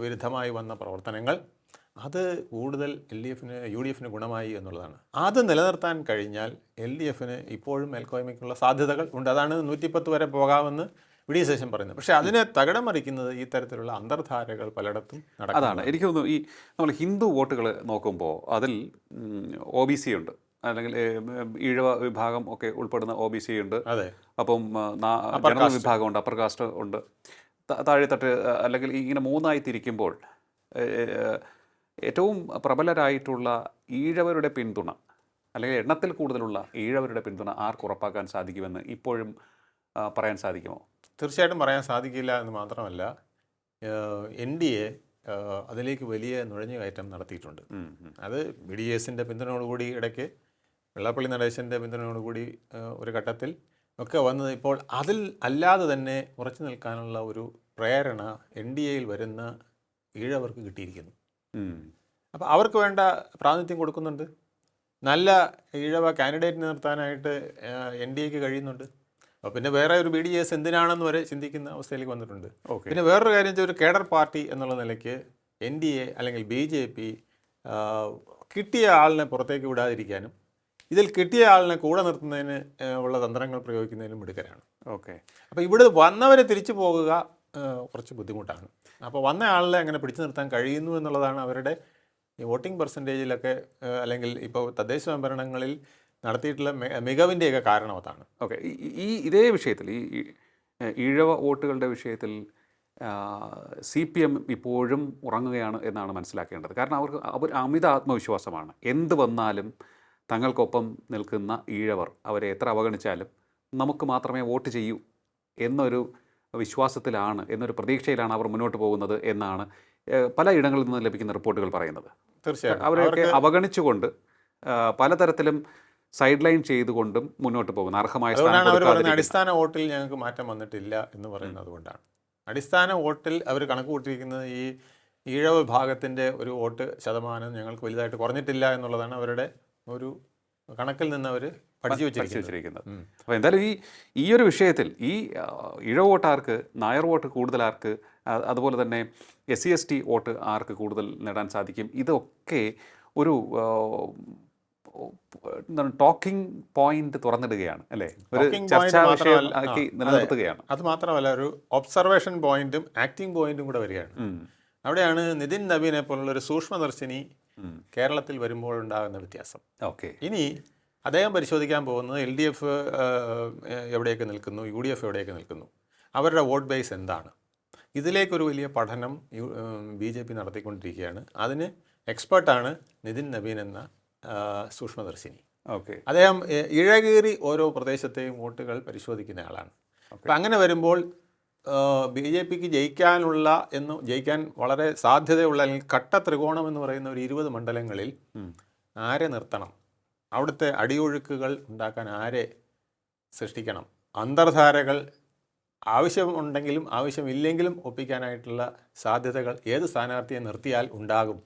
വിരുദ്ധമായി വന്ന പ്രവർത്തനങ്ങൾ അത് കൂടുതൽ എൽ ഡി എഫിന് യു ഡി എഫിന് ഗുണമായി എന്നുള്ളതാണ്. അത് നിലനിർത്താൻ കഴിഞ്ഞാൽ എൽ ഡി എഫിന് ഇപ്പോഴും മേൽക്കോയ്മയ്ക്കുള്ള സാധ്യതകൾ ഉണ്ട്. അതാണ് നൂറ്റിപ്പത്ത് വരെ പോകാമെന്ന് വി ഡി സേഷൻ പറയുന്നത്. പക്ഷേ അതിനെ തകിടം മറിക്കുന്നത് ഈ തരത്തിലുള്ള അന്തർധാരകൾ പലയിടത്തും അതാണ്. എനിക്ക് തോന്നുന്നു ഈ നമ്മൾ ഹിന്ദു വോട്ടുകൾ നോക്കുമ്പോൾ അതിൽ ഒ ബി സി ഉണ്ട്. അല്ലെങ്കിൽ ഈഴവ വിഭാഗം ഒക്കെ ഉൾപ്പെടുന്ന ഒ ബി സി ഉണ്ട്. അതെ. അപ്പം ജനറൽ വിഭാഗമുണ്ട് അപ്പർ കാസ്റ്റ് ഉണ്ട്. താഴെത്തട്ട് അല്ലെങ്കിൽ ഇങ്ങനെ മൂന്നായി തിരിക്കുമ്പോൾ ഏറ്റവും പ്രബലരായിട്ടുള്ള ഈഴവരുടെ പിന്തുണ അല്ലെങ്കിൽ എണ്ണത്തിൽ കൂടുതലുള്ള ഈഴവരുടെ പിന്തുണ ആർക്ക് ഉറപ്പാക്കാൻ സാധിക്കുമെന്ന് ഇപ്പോഴും പറയാൻ സാധിക്കുമോ തീർച്ചയായിട്ടും പറയാൻ സാധിക്കില്ല എന്ന് മാത്രമല്ല എൻ ഡി എ അതിലേക്ക് വലിയ നുഴഞ്ഞുകയറ്റം നടത്തിയിട്ടുണ്ട്. അത് ബി ഡി എസിന്റെ പിന്തുണയോടുകൂടി ഇടയ്ക്ക് വെള്ളാപ്പള്ളി നടേശന്റെ പിന്തുണയോടുകൂടി ഒരു ഘട്ടത്തിൽ ഒക്കെ വന്നത് ഇപ്പോൾ അതിൽ അല്ലാതെ തന്നെ ഉറച്ചു നിൽക്കാനുള്ള ഒരു പ്രേരണ എൻ ഡി എയിൽ വരുന്ന ഈഴവർക്ക് കിട്ടിയിരിക്കുന്നു. അപ്പോൾ അവർക്ക് വേണ്ട പ്രാതിനിധ്യം കൊടുക്കുന്നുണ്ട്. നല്ല ഈഴവ കാൻഡിഡേറ്റ് നിർത്താനായിട്ട് എൻ ഡി എക്ക് കഴിയുന്നുണ്ട്. അപ്പോൾ പിന്നെ വേറെ ഒരു ബി ഡി എസ് എന്തിനാണെന്ന് വരെ ചിന്തിക്കുന്ന അവസ്ഥയിലേക്ക് വന്നിട്ടുണ്ട്. ഓക്കെ. പിന്നെ വേറൊരു കാര്യം വെച്ചാൽ ഒരു കേഡർ പാർട്ടി എന്നുള്ള നിലയ്ക്ക് എൻ ഡി എ അല്ലെങ്കിൽ ബി ജെ പി കിട്ടിയ ആളിനെ പുറത്തേക്ക് വിടാതിരിക്കാനും ഇതിൽ കിട്ടിയ ആളിനെ കൂടെ നിർത്തുന്നതിന് ഉള്ള തന്ത്രങ്ങൾ പ്രയോഗിക്കുന്നതിനും മിടുക്കരാണ്. ഓക്കെ. അപ്പോൾ ഇവിടെ വന്നവരെ തിരിച്ചു പോകുക കുറച്ച് ബുദ്ധിമുട്ടാണ്. അപ്പോൾ വന്ന ആളിനെ അങ്ങനെ പിടിച്ചു നിർത്താൻ കഴിയുന്നു എന്നുള്ളതാണ് അവരുടെ ഈ വോട്ടിംഗ് പെർസെന്റേജിലൊക്കെ അല്ലെങ്കിൽ ഇപ്പോൾ തദ്ദേശ സംഭരണങ്ങളിൽ നടത്തിയിട്ടുള്ള മികവിന്റെയൊക്കെ കാരണം അതാണ്. ഓക്കെ. ഈ ഇതേ വിഷയത്തിൽ ഈ, ഈഴവ വോട്ടുകളുടെ വിഷയത്തിൽ സി പി എം ഇപ്പോഴും ഉറങ്ങുകയാണ് എന്നാണ് മനസ്സിലാക്കേണ്ടത്. കാരണം അവർക്ക് അവർ അമിത ആത്മവിശ്വാസമാണ്. എന്ത് വന്നാലും തങ്ങൾക്കൊപ്പം നിൽക്കുന്ന ഈഴവർ അവരെ എത്ര അവഗണിച്ചാലും നമുക്ക് മാത്രമേ വോട്ട് ചെയ്യൂ എന്നൊരു വിശ്വാസത്തിലാണ് എന്നൊരു പ്രതീക്ഷയിലാണ് അവർ മുന്നോട്ട് പോകുന്നത് എന്നാണ് പല ഇടങ്ങളിൽ നിന്ന് ലഭിക്കുന്ന റിപ്പോർട്ടുകൾ പറയുന്നത്. തീർച്ചയായും അവരെയൊക്കെ അവഗണിച്ചുകൊണ്ട് പലതരത്തിലും സൈഡ് ലൈൻ ചെയ്തുകൊണ്ടും മുന്നോട്ട് പോകുന്നു അർഹമായ അടിസ്ഥാന വോട്ടിൽ ഞങ്ങൾക്ക് മാറ്റം വന്നിട്ടില്ല എന്ന് പറയുന്നത് കൊണ്ടാണ്. അടിസ്ഥാന വോട്ടിൽ അവർ കണക്ക് കൂട്ടിയിരിക്കുന്നത് ഈ ഈഴവ് ഭാഗത്തിന്റെ ഒരു വോട്ട് ശതമാനം ഞങ്ങൾക്ക് വലുതായിട്ട് കുറഞ്ഞിട്ടില്ല എന്നുള്ളതാണ് അവരുടെ ഒരു കണക്കിൽ നിന്ന് അവർ പഠിച്ചു പഠിച്ചു വെച്ചിരിക്കുന്നത്. അപ്പോൾ എന്തായാലും ഈ ഈ ഒരു വിഷയത്തിൽ ഈ ഇഴ വോട്ട് ആർക്ക് നായർ വോട്ട് കൂടുതൽ ആർക്ക് അതുപോലെ തന്നെ S C S T vote ആർക്ക് കൂടുതൽ നേടാൻ സാധിക്കും? ഇതൊക്കെ ഒരു എന്താണ് ടോക്കിംഗ് പോയിന്റ് തുറന്നിടുകയാണ് അല്ലേ? ഒരു Talking point ചർച്ചാ വിഷയം ആക്കി നിലനിർത്തുകയാണ്. അത് മാത്രമല്ല ഒരു ഒബ്സർവേഷൻ പോയിന്റും ആക്ടിംഗ് പോയിന്റും കൂടെ വരികയാണ്. അവിടെയാണ് നിതിൻ നബീനെ പോലുള്ള ഒരു സൂക്ഷ്മദർശിനി. കേരളത്തിൽ വരുമ്പോൾ ഉണ്ടാകുന്ന വ്യത്യാസം. ഓക്കെ. ഇനി അദ്ദേഹം പരിശോധിക്കാൻ പോകുന്നത് എൽ ഡി എഫ് എവിടെയൊക്കെ നിൽക്കുന്നു യു ഡി എഫ് എവിടെയൊക്കെ നിൽക്കുന്നു അവരുടെ വോട്ട് ബേസ് എന്താണ്? ഇതിലേക്കൊരു വലിയ പഠനം യു ബി ജെ പി നടത്തിക്കൊണ്ടിരിക്കുകയാണ്. അതിന് എക്സ്പേർട്ടാണ് നിതിൻ നബീൻ എന്ന സൂക്ഷ്മദർശിനി. ഓക്കെ. അദ്ദേഹം ഇഴകീറി ഓരോ പ്രദേശത്തെയും വോട്ടുകൾ പരിശോധിക്കുന്ന ആളാണ്. അപ്പം അങ്ങനെ വരുമ്പോൾ ബി ജെ പിക്ക് ജയിക്കാനുള്ള എന്ന് ജയിക്കാൻ വളരെ സാധ്യതയുള്ള അല്ലെങ്കിൽ കട്ട ത്രികോണം എന്ന് പറയുന്ന ഒരു ഇരുപത് മണ്ഡലങ്ങളിൽ ആരെ നിർത്തണം? അവിടുത്തെ അടിയൊഴുക്കുകൾ ഉണ്ടാക്കാൻ ആരെ സൃഷ്ടിക്കണം? അന്തർധാരകൾ ആവശ്യമുണ്ടെങ്കിലും ആവശ്യമില്ലെങ്കിലും ഒപ്പിക്കാനായിട്ടുള്ള സാധ്യതകൾ ഏത് സ്ഥാനാർത്ഥിയെ നിർത്തിയാൽ ഉണ്ടാകും?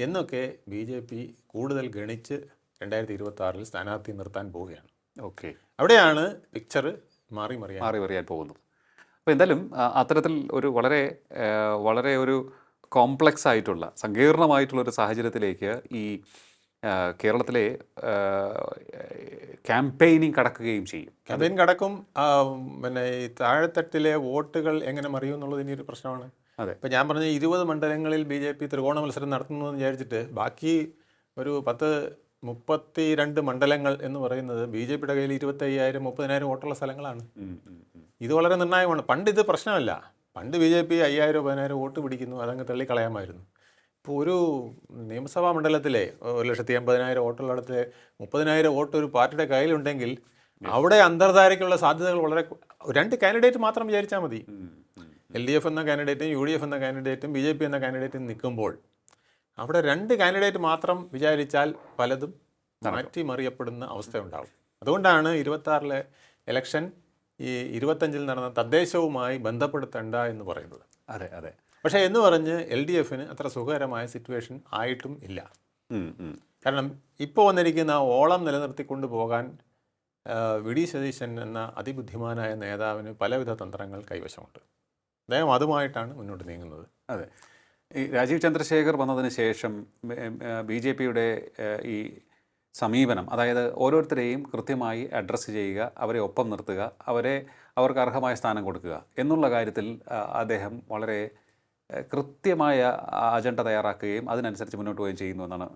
എന്നൊക്കെ ബി ജെ പി കൂടുതൽ ഗണിച്ച് രണ്ടായിരത്തി ഇരുപത്തി ആറിൽ സ്ഥാനാർത്ഥി നിർത്താൻ പോവുകയാണ്. ഓക്കെ. അവിടെയാണ് പിക്ചർ മാറി മറിയാൻ മാറി മറിയാൻ പോകുന്നത്. അപ്പോൾ എന്തായാലും അത്തരത്തിൽ ഒരു വളരെ വളരെ ഒരു കോംപ്ലക്സ് ആയിട്ടുള്ള സങ്കീർണമായിട്ടുള്ള ഒരു സാഹചര്യത്തിലേക്ക് ഈ കേരളത്തിലെ ക്യാമ്പയിനിങ് കടക്കുകയും ചെയ്യും. ക്യാമ്പയിൻ കടക്കും. പിന്നെ ഈ താഴെത്തട്ടിലെ വോട്ടുകൾ എങ്ങനെ മറിയും എന്നുള്ളത് ഇനി ഒരു പ്രശ്നമാണ്. അതെ. ഇപ്പം ഞാൻ പറഞ്ഞ ഇരുപത് മണ്ഡലങ്ങളിൽ ബി ജെ പി ത്രികോണ മത്സരം നടത്തുന്നു എന്ന് വിചാരിച്ചിട്ട് ബാക്കി ഒരു പത്ത് മുപ്പത്തി രണ്ട് മണ്ഡലങ്ങൾ എന്ന് പറയുന്നത് ബി ജെ പിയുടെ കയ്യിൽ ഇരുപത്തി അയ്യായിരം മുപ്പതിനായിരം വോട്ടുള്ള സ്ഥലങ്ങളാണ്. ഇത് വളരെ നിർണായകമാണ്. പണ്ട് ഇത് പ്രശ്നമല്ല. പണ്ട് ബി ജെ പി അയ്യായിരം പതിനായിരം വോട്ട് പിടിക്കുന്നു അതങ്ങ് തള്ളിക്കളയാമായിരുന്നു. ഇപ്പോൾ ഒരു നിയമസഭാ മണ്ഡലത്തിലെ ഒരു ലക്ഷത്തി എൺപതിനായിരം വോട്ടുള്ളിടത്ത് മുപ്പതിനായിരം വോട്ട് ഒരു പാർട്ടിയുടെ കയ്യിലുണ്ടെങ്കിൽ അവിടെ അന്തർധാരയ്ക്കുള്ള സാധ്യതകൾ വളരെ രണ്ട് കാൻഡിഡേറ്റ് മാത്രം വിചാരിച്ചാൽ മതി. എൽ ഡി എഫ് എന്ന കാൻഡിഡേറ്റും യു ഡി എഫ് എന്ന കാൻഡിഡേറ്റും ബി ജെ പി എന്ന കാൻഡിഡേറ്റും നിൽക്കുമ്പോൾ അവിടെ രണ്ട് കാൻഡിഡേറ്റ് മാത്രം വിചാരിച്ചാൽ പലതും മാറ്റി മാറ്റിമറിയപ്പെടുന്ന അവസ്ഥയുണ്ടാവും അതുകൊണ്ടാണ് ഇരുപത്താറിലെ ഇലക്ഷൻ ഈ ഇരുപത്തഞ്ചിൽ നടന്ന തദ്ദേശവുമായി ബന്ധപ്പെടുത്തേണ്ട എന്ന് പറയുന്നത്. അതെ അതെ. പക്ഷേ എന്ന് പറഞ്ഞ് എൽ ഡി എഫിന് അത്ര സുഖകരമായ സിറ്റുവേഷൻ ആയിട്ടും ഇല്ല. കാരണം ഇപ്പോൾ വന്നിരിക്കുന്ന ഓളം നിലനിർത്തിക്കൊണ്ട് പോകാൻ വി ഡി സതീശൻ എന്ന അതിബുദ്ധിമാനായ നേതാവിന് പലവിധ തന്ത്രങ്ങൾ കൈവശമുണ്ട്. അദ്ദേഹം അതുമായിട്ടാണ് മുന്നോട്ട് നീങ്ങുന്നത്. അതെ. ഈ രാജീവ് ചന്ദ്രശേഖർ വന്നതിന് ശേഷം ബി ജെ പിയുടെ ഈ സമീപനം അതായത് ഓരോരുത്തരെയും കൃത്യമായി അഡ്രസ്സ് ചെയ്യുക അവരെ ഒപ്പം നിർത്തുക അവരെ അവർക്ക് അർഹമായ സ്ഥാനം കൊടുക്കുക എന്നുള്ള കാര്യത്തിൽ അദ്ദേഹം വളരെ കൃത്യമായ അജണ്ട തയ്യാറാക്കുകയും അതിനനുസരിച്ച് മുന്നോട്ട് പോവുകയും ചെയ്യുന്നു എന്നാണ്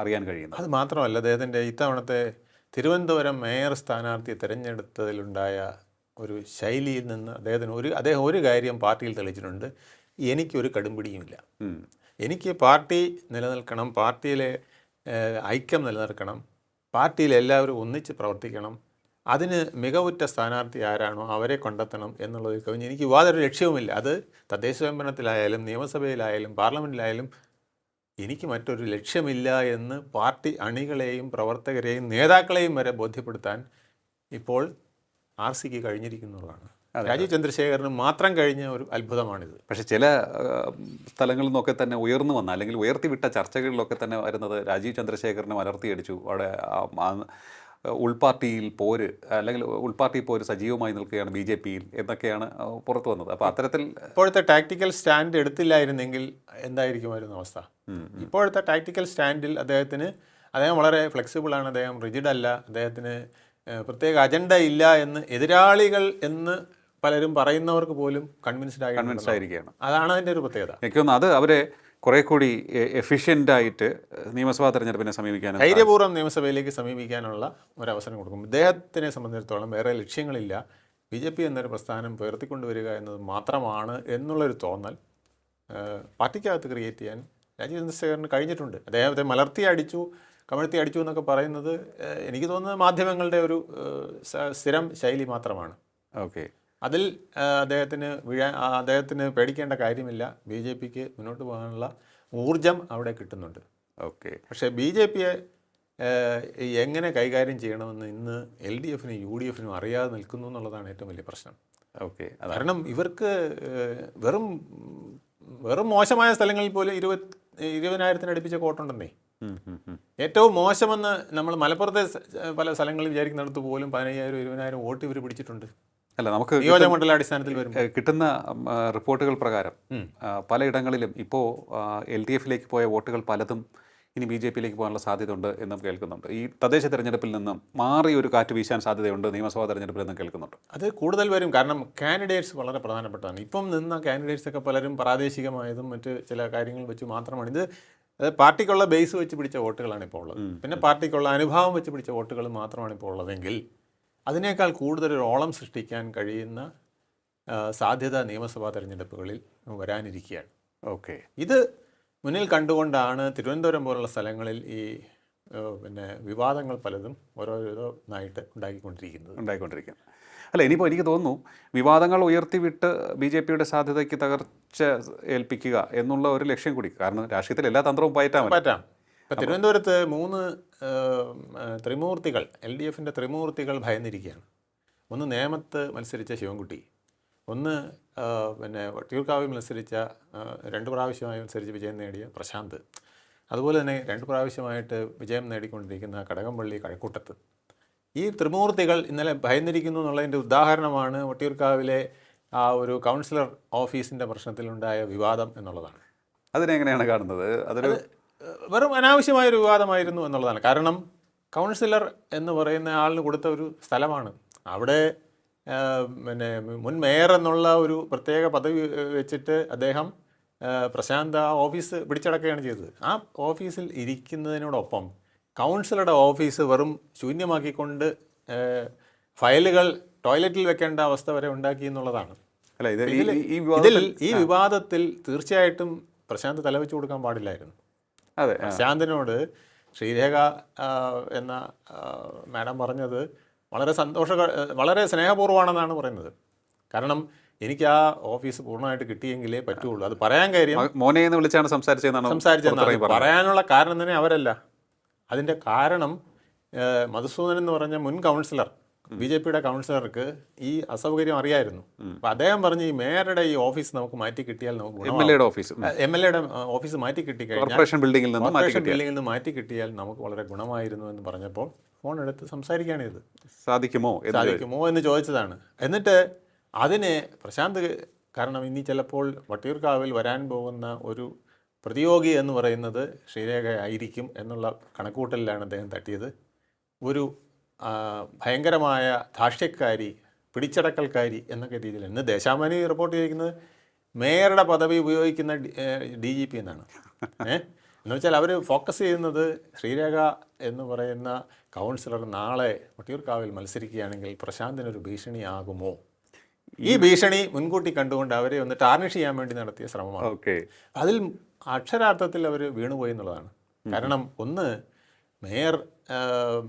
അറിയാൻ കഴിയുന്നത്. അത് മാത്രമല്ല അദ്ദേഹത്തിന്റെ ഇത്തവണത്തെ തിരുവനന്തപുരം മേയർ സ്ഥാനാർത്ഥിയെ തിരഞ്ഞെടുത്തതിലുണ്ടായ ഒരു ശൈലിയിൽ നിന്ന് അദ്ദേഹത്തിന് ഒരു അദ്ദേഹം ഒരു കാര്യം പാർട്ടിയിൽ തെളിയിച്ചിട്ടുണ്ട്. എനിക്കൊരു കടുംപിടിയുമില്ല. എനിക്ക് പാർട്ടി നിലനിൽക്കണം പാർട്ടിയിലെ ഐക്യം നിലനിൽക്കണം പാർട്ടിയിൽ എല്ലാവരും ഒന്നിച്ച് പ്രവർത്തിക്കണം അതിന് മികവുറ്റ സ്ഥാനാർത്ഥി ആരാണോ അവരെ കണ്ടെത്തണം എന്നുള്ളത് കവിഞ്ഞ് എനിക്ക് യാതൊരു ലക്ഷ്യവുമില്ല. അത് തദ്ദേശ സ്വയംഭരണത്തിലായാലും നിയമസഭയിലായാലും പാർലമെന്റിലായാലും എനിക്ക് മറ്റൊരു ലക്ഷ്യമില്ല എന്ന് പാർട്ടി അണികളെയും പ്രവർത്തകരെയും നേതാക്കളെയും വരെ ബോധ്യപ്പെടുത്താൻ ഇപ്പോൾ ആർ സിക്ക് കഴിഞ്ഞിരിക്കുന്നതാണ് രാജീവ് ചന്ദ്രശേഖരന് മാത്രം കഴിഞ്ഞ ഒരു അത്ഭുതമാണിത്. പക്ഷേ ചില സ്ഥലങ്ങളിൽ നിന്നൊക്കെ തന്നെ ഉയർന്നു വന്ന അല്ലെങ്കിൽ ഉയർത്തിവിട്ട ചർച്ചകളിലൊക്കെ തന്നെ വരുന്നത് രാജീവ് ചന്ദ്രശേഖരനെ മലർത്തിയടിച്ചു. അവിടെ ഉൾപാർട്ടിയിൽ പോര് അല്ലെങ്കിൽ ഉൾപാർട്ടി പോര് സജീവമായി നിൽക്കുകയാണ് ബി ജെ പിയിൽ എന്നൊക്കെയാണ് പുറത്തു വന്നത്. അപ്പോൾ അത്തരത്തിൽ ഇപ്പോഴത്തെ ടാക്ടിക്കൽ സ്റ്റാൻഡ് എടുത്തില്ലായിരുന്നെങ്കിൽ എന്തായിരിക്കുമായിരുന്നു അവസ്ഥ? ഇപ്പോഴത്തെ ടാക്ടിക്കൽ സ്റ്റാൻഡിൽ അദ്ദേഹത്തിന് അദ്ദേഹം വളരെ ഫ്ലെക്സിബിൾ ആണ് അദ്ദേഹം റിജിഡല്ല അല്ല അദ്ദേഹത്തിന് പ്രത്യേക അജണ്ട ഇല്ല എന്ന് എതിരാളികൾ എന്ന് പലരും പറയുന്നവർക്ക് പോലും കൺവിൻസ്ഡ് ആയി കൺവിൻസ്ഡ് ആയിരിക്കുകയാണ്. അതാണ് അതിന്റെ ഒരു പ്രത്യേകത. എനിക്ക് തോന്നുന്നു അത് അവരെ കുറെ കൂടി എഫിഷ്യന്റ് ആയിട്ട് നിയമസഭാ തെരഞ്ഞെടുപ്പിനെ സമീപിക്കാൻ ധൈര്യപൂർവം നിയമസഭയിലേക്ക് സമീപിക്കാനുള്ള ഒരു അവസരം കൊടുക്കും. ഇദ്ദേഹത്തിനെ സംബന്ധിച്ചിടത്തോളം വേറെ ലക്ഷ്യങ്ങളില്ല. ബി ജെ പി എന്നൊരു പ്രസ്ഥാനം ഉയർത്തിക്കൊണ്ടുവരിക എന്നത് മാത്രമാണ് എന്നുള്ളൊരു തോന്നൽ പാർട്ടിക്കകത്ത് ക്രിയേറ്റ് ചെയ്യാൻ രാജീവ് ചന്ദ്രശേഖരന് കഴിഞ്ഞിട്ടുണ്ട്. അദ്ദേഹത്തെ മലർത്തി അടിച്ചു കമഴ്ത്തി അടിച്ചു എന്നൊക്കെ പറയുന്നത് എനിക്ക് തോന്നുന്നത് മാധ്യമങ്ങളുടെ ഒരു സ്ഥിരം ശൈലി മാത്രമാണ്. ഓക്കെ. അതിൽ അദ്ദേഹത്തിന് വീഴാൻ അദ്ദേഹത്തിന് പേടിക്കേണ്ട കാര്യമില്ല. ബി ജെ പിക്ക് മുന്നോട്ട് പോകാനുള്ള ഊർജം അവിടെ കിട്ടുന്നുണ്ട്. ഓക്കെ. പക്ഷേ ബി ജെ പിയെ എങ്ങനെ കൈകാര്യം ചെയ്യണമെന്ന് ഇന്ന് എൽ ഡി എഫിനും യു ഡി എഫിനും അറിയാതെ നിൽക്കുന്നു എന്നുള്ളതാണ് ഏറ്റവും വലിയ പ്രശ്നം. ഓക്കെ. കാരണം ഇവർക്ക് വെറും വെറും മോശമായ സ്ഥലങ്ങളിൽ പോലും ഇരുപത് ഇരുപതിനായിരത്തിന് അടുപ്പിച്ച കോട്ടുണ്ടെന്നേ. ഏറ്റവും മോശമെന്ന് നമ്മൾ മലപ്പുറത്തെ പല സ്ഥലങ്ങളിൽ വിചാരിക്കുന്നിടത്ത് പോലും പതിനയ്യായിരം ഇരുപതിനായിരം വോട്ട് ഇവർ പിടിച്ചിട്ടുണ്ട്. അല്ല നമുക്ക് നിയോജകമണ്ഡലാടിസ്ഥാനത്തിൽ ഏഹ് കിട്ടുന്ന റിപ്പോർട്ടുകൾ പ്രകാരം പലയിടങ്ങളിലും ഇപ്പോൾ എൽ ഡി എഫിലേക്ക് പോയ വോട്ടുകൾ പലതും ഇനി ബി ജെ പിയിലേക്ക് പോകാനുള്ള സാധ്യതയുണ്ട് എന്നും കേൾക്കുന്നുണ്ട്. ഈ തദ്ദേശ തെരഞ്ഞെടുപ്പിൽ നിന്നും മാറി ഒരു കാറ്റ് വീശാൻ സാധ്യതയുണ്ട് നിയമസഭാ തെരഞ്ഞെടുപ്പിൽ നിന്നും കേൾക്കുന്നുണ്ട്. അത് കൂടുതൽ വരും. കാരണം കാൻഡിഡേറ്റ്സ് വളരെ പ്രധാനപ്പെട്ടതാണ്. ഇപ്പം നിന്ന കാൻഡിഡേറ്റ്സ് ഒക്കെ പലരും പ്രാദേശികമായതും മറ്റ് ചില കാര്യങ്ങൾ വെച്ച് മാത്രമാണ്. ഇത് പാർട്ടിക്കുള്ള ബേസ് വെച്ച് പിടിച്ച വോട്ടുകളാണ് ഇപ്പോൾ ഉള്ളത്. പിന്നെ പാർട്ടിക്കുള്ള അനുഭാവം വെച്ച് പിടിച്ച വോട്ടുകൾ മാത്രമാണ് ഇപ്പോൾ ഉള്ളതെങ്കിൽ അതിനേക്കാൾ കൂടുതൽ ഒരു ഓളം സൃഷ്ടിക്കാൻ കഴിയുന്ന സാധ്യത നിയമസഭാ തെരഞ്ഞെടുപ്പുകളിൽ വരാനിരിക്കുകയാണ്. ഓക്കെ. ഇത് മുന്നിൽ കണ്ടുകൊണ്ടാണ് തിരുവനന്തപുരം പോലുള്ള സ്ഥലങ്ങളിൽ ഈ പിന്നെ വിവാദങ്ങൾ പലതും ഓരോരോന്നായിട്ട് ഉണ്ടാക്കിക്കൊണ്ടിരിക്കുന്നത് ഉണ്ടായിക്കൊണ്ടിരിക്കുന്നത് അല്ല ഇനിയിപ്പോൾ എനിക്ക് തോന്നുന്നു വിവാദങ്ങൾ ഉയർത്തിവിട്ട് ബി ജെ പിയുടെ സാധ്യതയ്ക്ക് തകർച്ച ഏൽപ്പിക്കുക എന്നുള്ള ഒരു ലക്ഷ്യം കൂടി. കാരണം രാഷ്ട്രീയത്തിൽ എല്ലാ തന്ത്രവും പയറ്റാൻ പറ്റും പറ്റാം ഇപ്പം തിരുവനന്തപുരത്ത് മൂന്ന് ത്രിമൂർത്തികൾ എൽ ഡി എഫിന്റെ ത്രിമൂർത്തികൾ ഭയന്നിരിക്കുകയാണ്. ഒന്ന് നേമത്ത് മത്സരിച്ച ശിവൻകുട്ടി ഒന്ന് പിന്നെ വട്ടിയൂർക്കാവിൽ മത്സരിച്ച രണ്ട് പ്രാവശ്യമായി മത്സരിച്ച് വിജയം നേടിയ പ്രശാന്ത്. അതുപോലെ തന്നെ രണ്ട് പ്രാവശ്യമായിട്ട് വിജയം നേടിക്കൊണ്ടിരിക്കുന്ന കടകംപള്ളി കഴക്കൂട്ടത്ത്. ഈ ത്രിമൂർത്തികൾ ഇന്നലെ ഭയന്നിരിക്കുന്നു എന്നുള്ളതിന്റെ ഉദാഹരണമാണ് വട്ടിയൂർക്കാവിലെ ആ ഒരു കൗൺസിലർ ഓഫീസിന്റെ പ്രശ്നത്തിലുണ്ടായ വിവാദം എന്നുള്ളതാണ്. അതിനെങ്ങനെയാണ് കാണുന്നത്? അതൊരു വെറും അനാവശ്യമായൊരു വിവാദമായിരുന്നു എന്നുള്ളതാണ്. കാരണം കൗൺസിലർ എന്ന് പറയുന്ന ആളിന് കൊടുത്ത ഒരു സ്ഥലമാണ്. അവിടെ പിന്നെ മുൻ മേയർ എന്നുള്ള ഒരു പ്രത്യേക പദവി വെച്ചിട്ട് അദ്ദേഹം പ്രശാന്ത് ആ ഓഫീസ് പിടിച്ചടക്കുകയാണ് ചെയ്തത്. ആ ഓഫീസിൽ ഇരിക്കുന്നതിനോടൊപ്പം കൗൺസിലറുടെ ഓഫീസ് വെറും ശൂന്യമാക്കിക്കൊണ്ട് ഫയലുകൾ ടോയ്ലറ്റിൽ വെക്കേണ്ട അവസ്ഥ വരെ ഉണ്ടാക്കി എന്നുള്ളതാണ്. അല്ല ഇതിൽ- ഈ- വിവാദത്തിൽ തീർച്ചയായിട്ടും പ്രശാന്ത് തലവെച്ച് കൊടുക്കാൻ പാടില്ലായിരുന്നു. പ്രശാന്തിനോട് ശ്രീരേഖ എന്ന മാഡം പറഞ്ഞത് വളരെ സന്തോഷ വളരെ സ്നേഹപൂർവമാണെന്നാണ് പറയുന്നത്. കാരണം എനിക്ക് ആ ഓഫീസ് പൂർണമായിട്ട് കിട്ടിയെങ്കിലേ പറ്റുള്ളൂ. അത് പറയാൻ കാര്യം മോനെ എന്ന് വിളിച്ചാണ് സംസാരിച്ചതെന്നാണ് സംസാരിച്ചത് പറയാനുള്ള കാരണം തന്നെ അവരല്ല. അതിന്റെ കാരണം മധുസൂദൻ എന്ന് പറഞ്ഞ മുൻ കൗൺസിലർ ബി ജെ പിയുടെ കൗൺസിലർക്ക് ഈ അസൗകര്യം അറിയായിരുന്നു. അപ്പം അദ്ദേഹം പറഞ്ഞു ഈ മേയറുടെ ഈ ഓഫീസ് നമുക്ക് മാറ്റി കിട്ടിയാൽ നമുക്ക് എം എൽ എയുടെ ഓഫീസ്. എം എൽ എയുടെ ഓഫീസ് മാറ്റി കിട്ടിക്കഴിഞ്ഞാൽ കോർപ്പറേഷൻ ബിൽഡിംഗിൽ നിന്ന് കോർപ്പറേഷൻ നിന്ന് മാറ്റി കിട്ടിയാൽ നമുക്ക് വളരെ ഗുണമായിരുന്നു എന്ന് പറഞ്ഞപ്പോൾ ഫോൺ എടുത്ത് സംസാരിക്കുകയാണ് ഇത്. സാധിക്കുമോ സാധിക്കുമോ എന്ന് ചോദിച്ചതാണ്. എന്നിട്ട് അതിനെ പ്രശാന്ത് കാരണം ഇനി ചിലപ്പോൾ വട്ടിയൂർക്കാവിൽ വരാൻ പോകുന്ന ഒരു പ്രതിയോഗി എന്ന് പറയുന്നത് ശ്രീരേഖ ആയിരിക്കും എന്നുള്ള കണക്കൂട്ടലിലാണ് അദ്ദേഹം തട്ടിയത്. ഒരു ഭയങ്കരമായ ധാഷ്ട്യക്കാരി പിടിച്ചടക്കൽക്കാരി എന്നൊക്കെ രീതിയിൽ ഇന്ന് ദേശാമാനി റിപ്പോർട്ട് ചെയ്തിരിക്കുന്നത് മേയറുടെ പദവി ഉപയോഗിക്കുന്ന ഡി ജി പി എന്നാണ്. ഏഹ് എന്ന് വെച്ചാൽ അവർ ഫോക്കസ് ചെയ്യുന്നത് ശ്രീരേഖ എന്ന് പറയുന്ന കൗൺസിലർ നാളെ വട്ടിയൂർക്കാവിൽ മത്സരിക്കുകയാണെങ്കിൽ പ്രശാന്തിനൊരു ഭീഷണിയാകുമോ ഈ ഭീഷണി മുൻകൂട്ടി കണ്ടുകൊണ്ട് അവരെ ഒന്ന് ടാർണിഷ് ചെയ്യാൻ വേണ്ടി നടത്തിയ ശ്രമമാണ്. ഓക്കെ. അതിൽ അക്ഷരാർത്ഥത്തിൽ അവർ വീണുപോയി എന്നുള്ളതാണ്. കാരണം ഒന്ന് മേയർ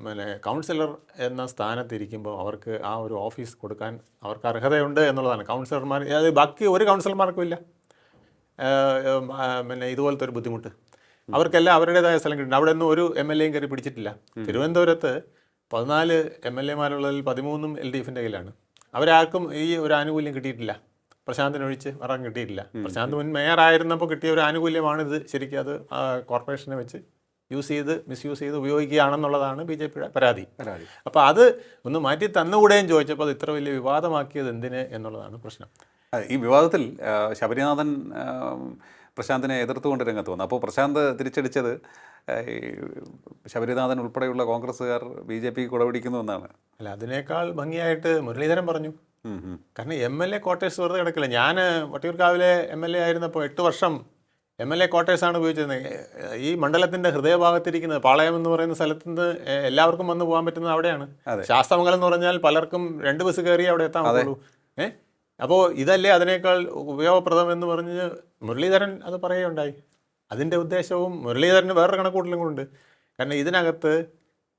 പിന്നെ കൗൺസിലർ എന്ന സ്ഥാനത്തിരിക്കുമ്പോൾ അവർക്ക് ആ ഒരു ഓഫീസ് കൊടുക്കാൻ അവർക്ക് അർഹതയുണ്ട് എന്നുള്ളതാണ്. കൗൺസിലർമാർ അത് ബാക്കി ഒരു കൗൺസിലർമാർക്കും ഇല്ല. പിന്നെ ഇതുപോലത്തെ ഒരു ബുദ്ധിമുട്ട്. അവർക്കെല്ലാം അവരുടേതായ സ്ഥലം കിട്ടുന്നുണ്ട് അവിടെ ഒന്നും ഒരു എം എൽ എയും കയറി പിടിച്ചിട്ടില്ല. തിരുവനന്തപുരത്ത് പതിനാല് എം എൽ എമാരുള്ളതിൽ പതിമൂന്നും എൽ ഡി എഫിന്റെ കയ്യിലാണ്. അവരാർക്കും ഈ ഒരു ആനുകൂല്യം കിട്ടിയിട്ടില്ല. പ്രശാന്തിനൊഴിച്ച് വേറെ കിട്ടിയിട്ടില്ല. പ്രശാന്ത് മുൻ മേയർ ആയിരുന്നപ്പോൾ കിട്ടിയ ഒരു ആനുകൂല്യമാണിത്. ശരിക്കും അത് കോർപ്പറേഷനെ വെച്ച് യൂസ് ചെയ്ത് മിസ്യൂസ് ചെയ്ത് ഉപയോഗിക്കുകയാണെന്നുള്ളതാണ് ബി ജെ പിയുടെ പരാതി. പരാതി. അപ്പോൾ അത് ഒന്ന് മാറ്റി തന്നുകൂടെയും ചോദിച്ചപ്പോൾ അത് ഇത്ര വലിയ വിവാദമാക്കിയത് എന്തിന് എന്നുള്ളതാണ് പ്രശ്നം. ഈ വിവാദത്തിൽ ശബരിനാഥൻ പ്രശാന്തിനെ എതിർത്തുകൊണ്ട് രംഗത്ത് വന്നു. അപ്പോൾ പ്രശാന്ത് തിരിച്ചടിച്ചത് ശബരിനാഥൻ ഉൾപ്പെടെയുള്ള കോൺഗ്രസ്സുകാർ ബി ജെ പി കുടപിടിക്കുന്നു എന്നാണ്. അല്ല അതിനേക്കാൾ ഭംഗിയായിട്ട് മുരളീധരൻ പറഞ്ഞു. കാരണം എം എൽ എ ക്വാർട്ടേഴ്സ് വെറുതെ കിടക്കില്ല. ഞാൻ വട്ടിയൂർക്കാവിലെ എം എൽ എ ആയിരുന്നപ്പോൾ എട്ട് വർഷം എം എൽ എ ക്വാർട്ടേഴ്സാണ് ഉപയോഗിച്ചിരുന്നത്. ഈ മണ്ഡലത്തിന്റെ ഹൃദയഭാഗത്തിരിക്കുന്നത് പാളയം എന്ന് പറയുന്ന സ്ഥലത്ത് നിന്ന് എല്ലാവർക്കും വന്ന് പോകാൻ പറ്റുന്നത് അവിടെയാണ്. ശാസ്ത്രമംഗലം ശാസ്തമംഗലം എന്ന് പറഞ്ഞാൽ പലർക്കും രണ്ട് ബസ് കയറി അവിടെ എത്താൻ പറ്റുള്ളൂ. ഏഹ് അപ്പോൾ ഇതല്ലേ അതിനേക്കാൾ ഉപയോഗപ്രദം എന്ന് പറഞ്ഞ് മുരളീധരൻ അത് പറയുകയുണ്ടായി. അതിന്റെ ഉദ്ദേശവും മുരളീധരന് വേറൊരു കണക്കൂട്ടലും കൊണ്ടുണ്ട് കാരണം ഇതിനകത്ത്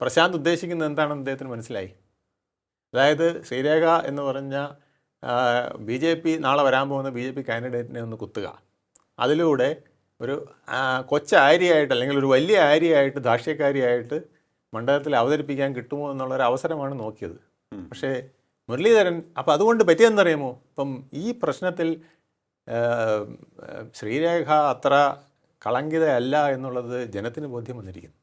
പ്രശാന്ത് ഉദ്ദേശിക്കുന്നത് എന്താണെന്ന് അദ്ദേഹത്തിന് മനസ്സിലായി. അതായത് ശ്രീരേഖ എന്ന് പറഞ്ഞ ബി ജെ പി നാളെ വരാൻ പോകുന്ന ബി ജെ പി കാൻഡിഡേറ്റിനെ ഒന്ന് കുത്തുക. അതിലൂടെ ഒരു ആ, കൊച്ച ആരിയായിട്ട് അല്ലെങ്കിൽ ഒരു വലിയ ആരിയായിട്ട് ദാക്ഷ്യക്കാരിയായിട്ട് മണ്ഡലത്തിൽ അവതരിപ്പിക്കാൻ കിട്ടുമോ എന്നുള്ളൊരു അവസരമാണ് നോക്കിയത്. പക്ഷേ മുരളീധരൻ അപ്പം അതുകൊണ്ട് പറ്റിയെന്നറിയാമോ ഇപ്പം ഈ പ്രശ്നത്തിൽ ശ്രീരേഖ അത്ര കളങ്കിതയല്ല എന്നുള്ളത് ജനത്തിന് ബോധ്യം വന്നിരിക്കുന്നു.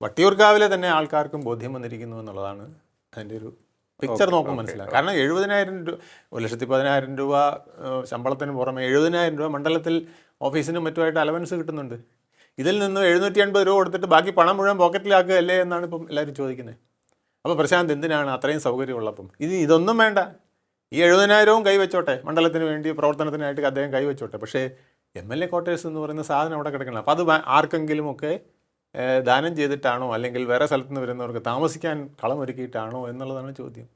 വട്ടിയൂർക്കാവിലെ തന്നെ ആൾക്കാർക്കും ബോധ്യം വന്നിരിക്കുന്നു എന്നുള്ളതാണ് അതിന്റെ ഒരു പിക്ചർ നോക്കുമ്പോൾ മനസ്സിലാവും. കാരണം എഴുപതിനായിരം രൂപ ഒരു ലക്ഷത്തി പതിനായിരം രൂപ ശമ്പളത്തിന് പുറമെ എഴുപതിനായിരം രൂപ മണ്ഡലത്തിൽ ഓഫീസിനും മറ്റുമായിട്ട് അലവൻസ് കിട്ടുന്നുണ്ട്. ഇതിൽ നിന്ന് എഴുന്നൂറ്റി അൻപത് രൂപ കൊടുത്തിട്ട് ബാക്കി പണം മുഴുവൻ പോക്കറ്റിലാക്കുക അല്ലേ എന്നാണ് ഇപ്പം എല്ലാവരും ചോദിക്കുന്നത്. അപ്പോൾ പ്രശാന്ത് എന്തിനാണ് അത്രയും സൗകര്യമുള്ളപ്പം ഇത് ഇതൊന്നും വേണ്ട. ഈ എഴുപതിനായിരവും കൈവച്ചോട്ടെ. മണ്ഡലത്തിന് വേണ്ടി പ്രവർത്തനത്തിനായിട്ട് അദ്ദേഹം കൈവച്ചോട്ടെ. പക്ഷേ എം എൽ എ ക്വാർട്ടേഴ്സ് എന്ന് പറയുന്ന സാധനം അവിടെ കിടക്കണം. അപ്പോൾ അത് ആർക്കെങ്കിലും ആർക്കെങ്കിലുമൊക്കെ ദാനം ചെയ്തിട്ടാണോ അല്ലെങ്കിൽ വേറെ സ്ഥലത്ത് നിന്ന് വരുന്നവർക്ക് താമസിക്കാൻ കളമൊരുക്കിയിട്ടാണോ എന്നുള്ളതാണ് ചോദ്യം.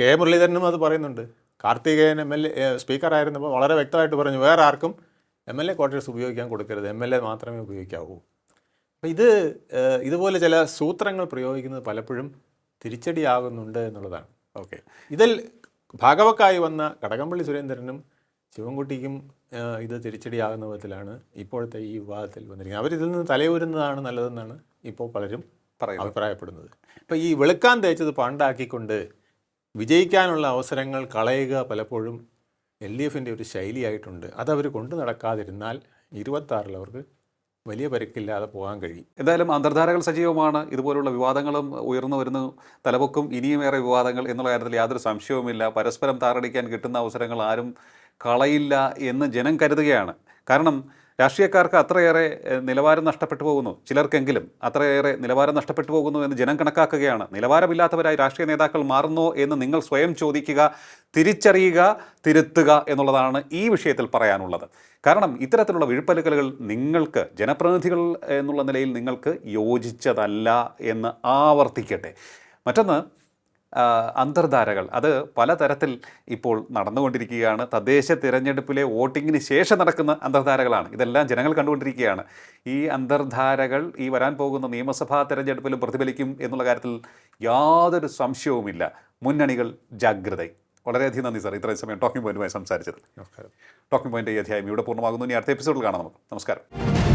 കെ മുരളീധരനും അത് പറയുന്നുണ്ട്. കാർത്തികേയൻ എം എൽ എ സ്പീക്കറായിരുന്നപ്പോൾ വളരെ വ്യക്തമായിട്ട് പറഞ്ഞു വേറെ ആർക്കും എം എൽ എ ക്വാർട്ടേഴ്സ് ഉപയോഗിക്കാൻ കൊടുക്കരുത്. എം എൽ എ മാത്രമേ ഉപയോഗിക്കാവൂ. അപ്പോൾ ഇത് ഇതുപോലെ ചില സൂത്രങ്ങൾ പ്രയോഗിക്കുന്നത് പലപ്പോഴും തിരിച്ചടിയാകുന്നുണ്ട് എന്നുള്ളതാണ്. ഓക്കെ. ഇതിൽ ഭാഗവക്കായി വന്ന കടകംപള്ളി സുരേന്ദ്രനും ശിവൻകുട്ടിക്കും ഇത് തിരിച്ചടിയാകുന്ന വിധത്തിലാണ് ഇപ്പോഴത്തെ ഈ വിവാദത്തിൽ വന്നിരിക്കുന്നത്. അവരിതിൽ നിന്ന് തലയൂരുന്നതാണ് നല്ലതെന്നാണ് ഇപ്പോൾ പലരും അഭിപ്രായപ്പെടുന്നത്. ഇപ്പോൾ ഈ വെളുക്കാൻ തേച്ചത് പണ്ടാക്കിക്കൊണ്ട് വിജയിക്കാനുള്ള അവസരങ്ങൾ കളയുക പലപ്പോഴും എൽ ഡി എഫിന്റെ ഒരു ശൈലിയായിട്ടുണ്ട്. അതവർ കൊണ്ടു നടക്കാതിരുന്നാൽ ഇരുപത്താറിൽ അവർക്ക് വലിയ പരിക്കില്ലാതെ പോകാൻ കഴിയും. എന്തായാലും അന്തർധാരകൾ സജീവമാണ്. ഇതുപോലുള്ള വിവാദങ്ങളും ഉയർന്നു വരുന്നു തലപൊക്കും ഇനിയും ഏറെ വിവാദങ്ങൾ എന്നുള്ള കാര്യത്തിൽ യാതൊരു സംശയവുമില്ല. പരസ്പരം താറടിക്കാൻ കിട്ടുന്ന അവസരങ്ങൾ ആരും കളയില്ല എന്ന് ജനം കരുതുകയാണ്. കാരണം രാഷ്ട്രീയക്കാർക്ക് അത്രയേറെ നിലവാരം നഷ്ടപ്പെട്ടു പോകുന്നു. ചിലർക്കെങ്കിലും അത്രയേറെ നിലവാരം നഷ്ടപ്പെട്ടു പോകുന്നു എന്ന് ജനം കണക്കാക്കുകയാണ്. നിലവാരമില്ലാത്തവരായി രാഷ്ട്രീയ നേതാക്കൾ മാറുന്നോ എന്ന് നിങ്ങൾ സ്വയം ചോദിക്കുക തിരിച്ചറിയുക തിരുത്തുക എന്നുള്ളതാണ് ഈ വിഷയത്തിൽ പറയാനുള്ളത്. കാരണം ഇത്തരത്തിലുള്ള വിഴുപ്പലുകലുകൾ നിങ്ങൾക്ക് ജനപ്രതിനിധികൾ എന്നുള്ള നിലയിൽ നിങ്ങൾക്ക് യോജിച്ചതല്ല എന്ന് ആവർത്തിക്കട്ടെ. മറ്റൊന്ന് അന്തർധാരകൾ. അത് പലതരത്തിൽ ഇപ്പോൾ നടന്നുകൊണ്ടിരിക്കുകയാണ്. തദ്ദേശ തിരഞ്ഞെടുപ്പിലെ വോട്ടിങ്ങിന് ശേഷം നടക്കുന്ന അന്തർധാരകളാണ്. ഇതെല്ലാം ജനങ്ങൾ കണ്ടുകൊണ്ടിരിക്കുകയാണ്. ഈ അന്തർധാരകൾ ഈ വരാൻ പോകുന്ന നിയമസഭാ തിരഞ്ഞെടുപ്പിലും പ്രതിഫലിക്കും എന്നുള്ള കാര്യത്തിൽ യാതൊരു സംശയവുമില്ല. മുന്നണികൾ ജാഗ്രത വളരെയധികം നന്ദി സാർ. ഇത്രയും സമയം ടോക്കിംഗ് പോയിന്റുമായി സംസാരിച്ചത് ടോക്കിംഗ് പോയിന്റ് ഈ അധ്യായം ഇവിടെ പൂർണമാകുന്നു. ഇനി അടുത്ത എപ്പിസോഡിൽ കാണാം നമുക്ക്. നമസ്കാരം.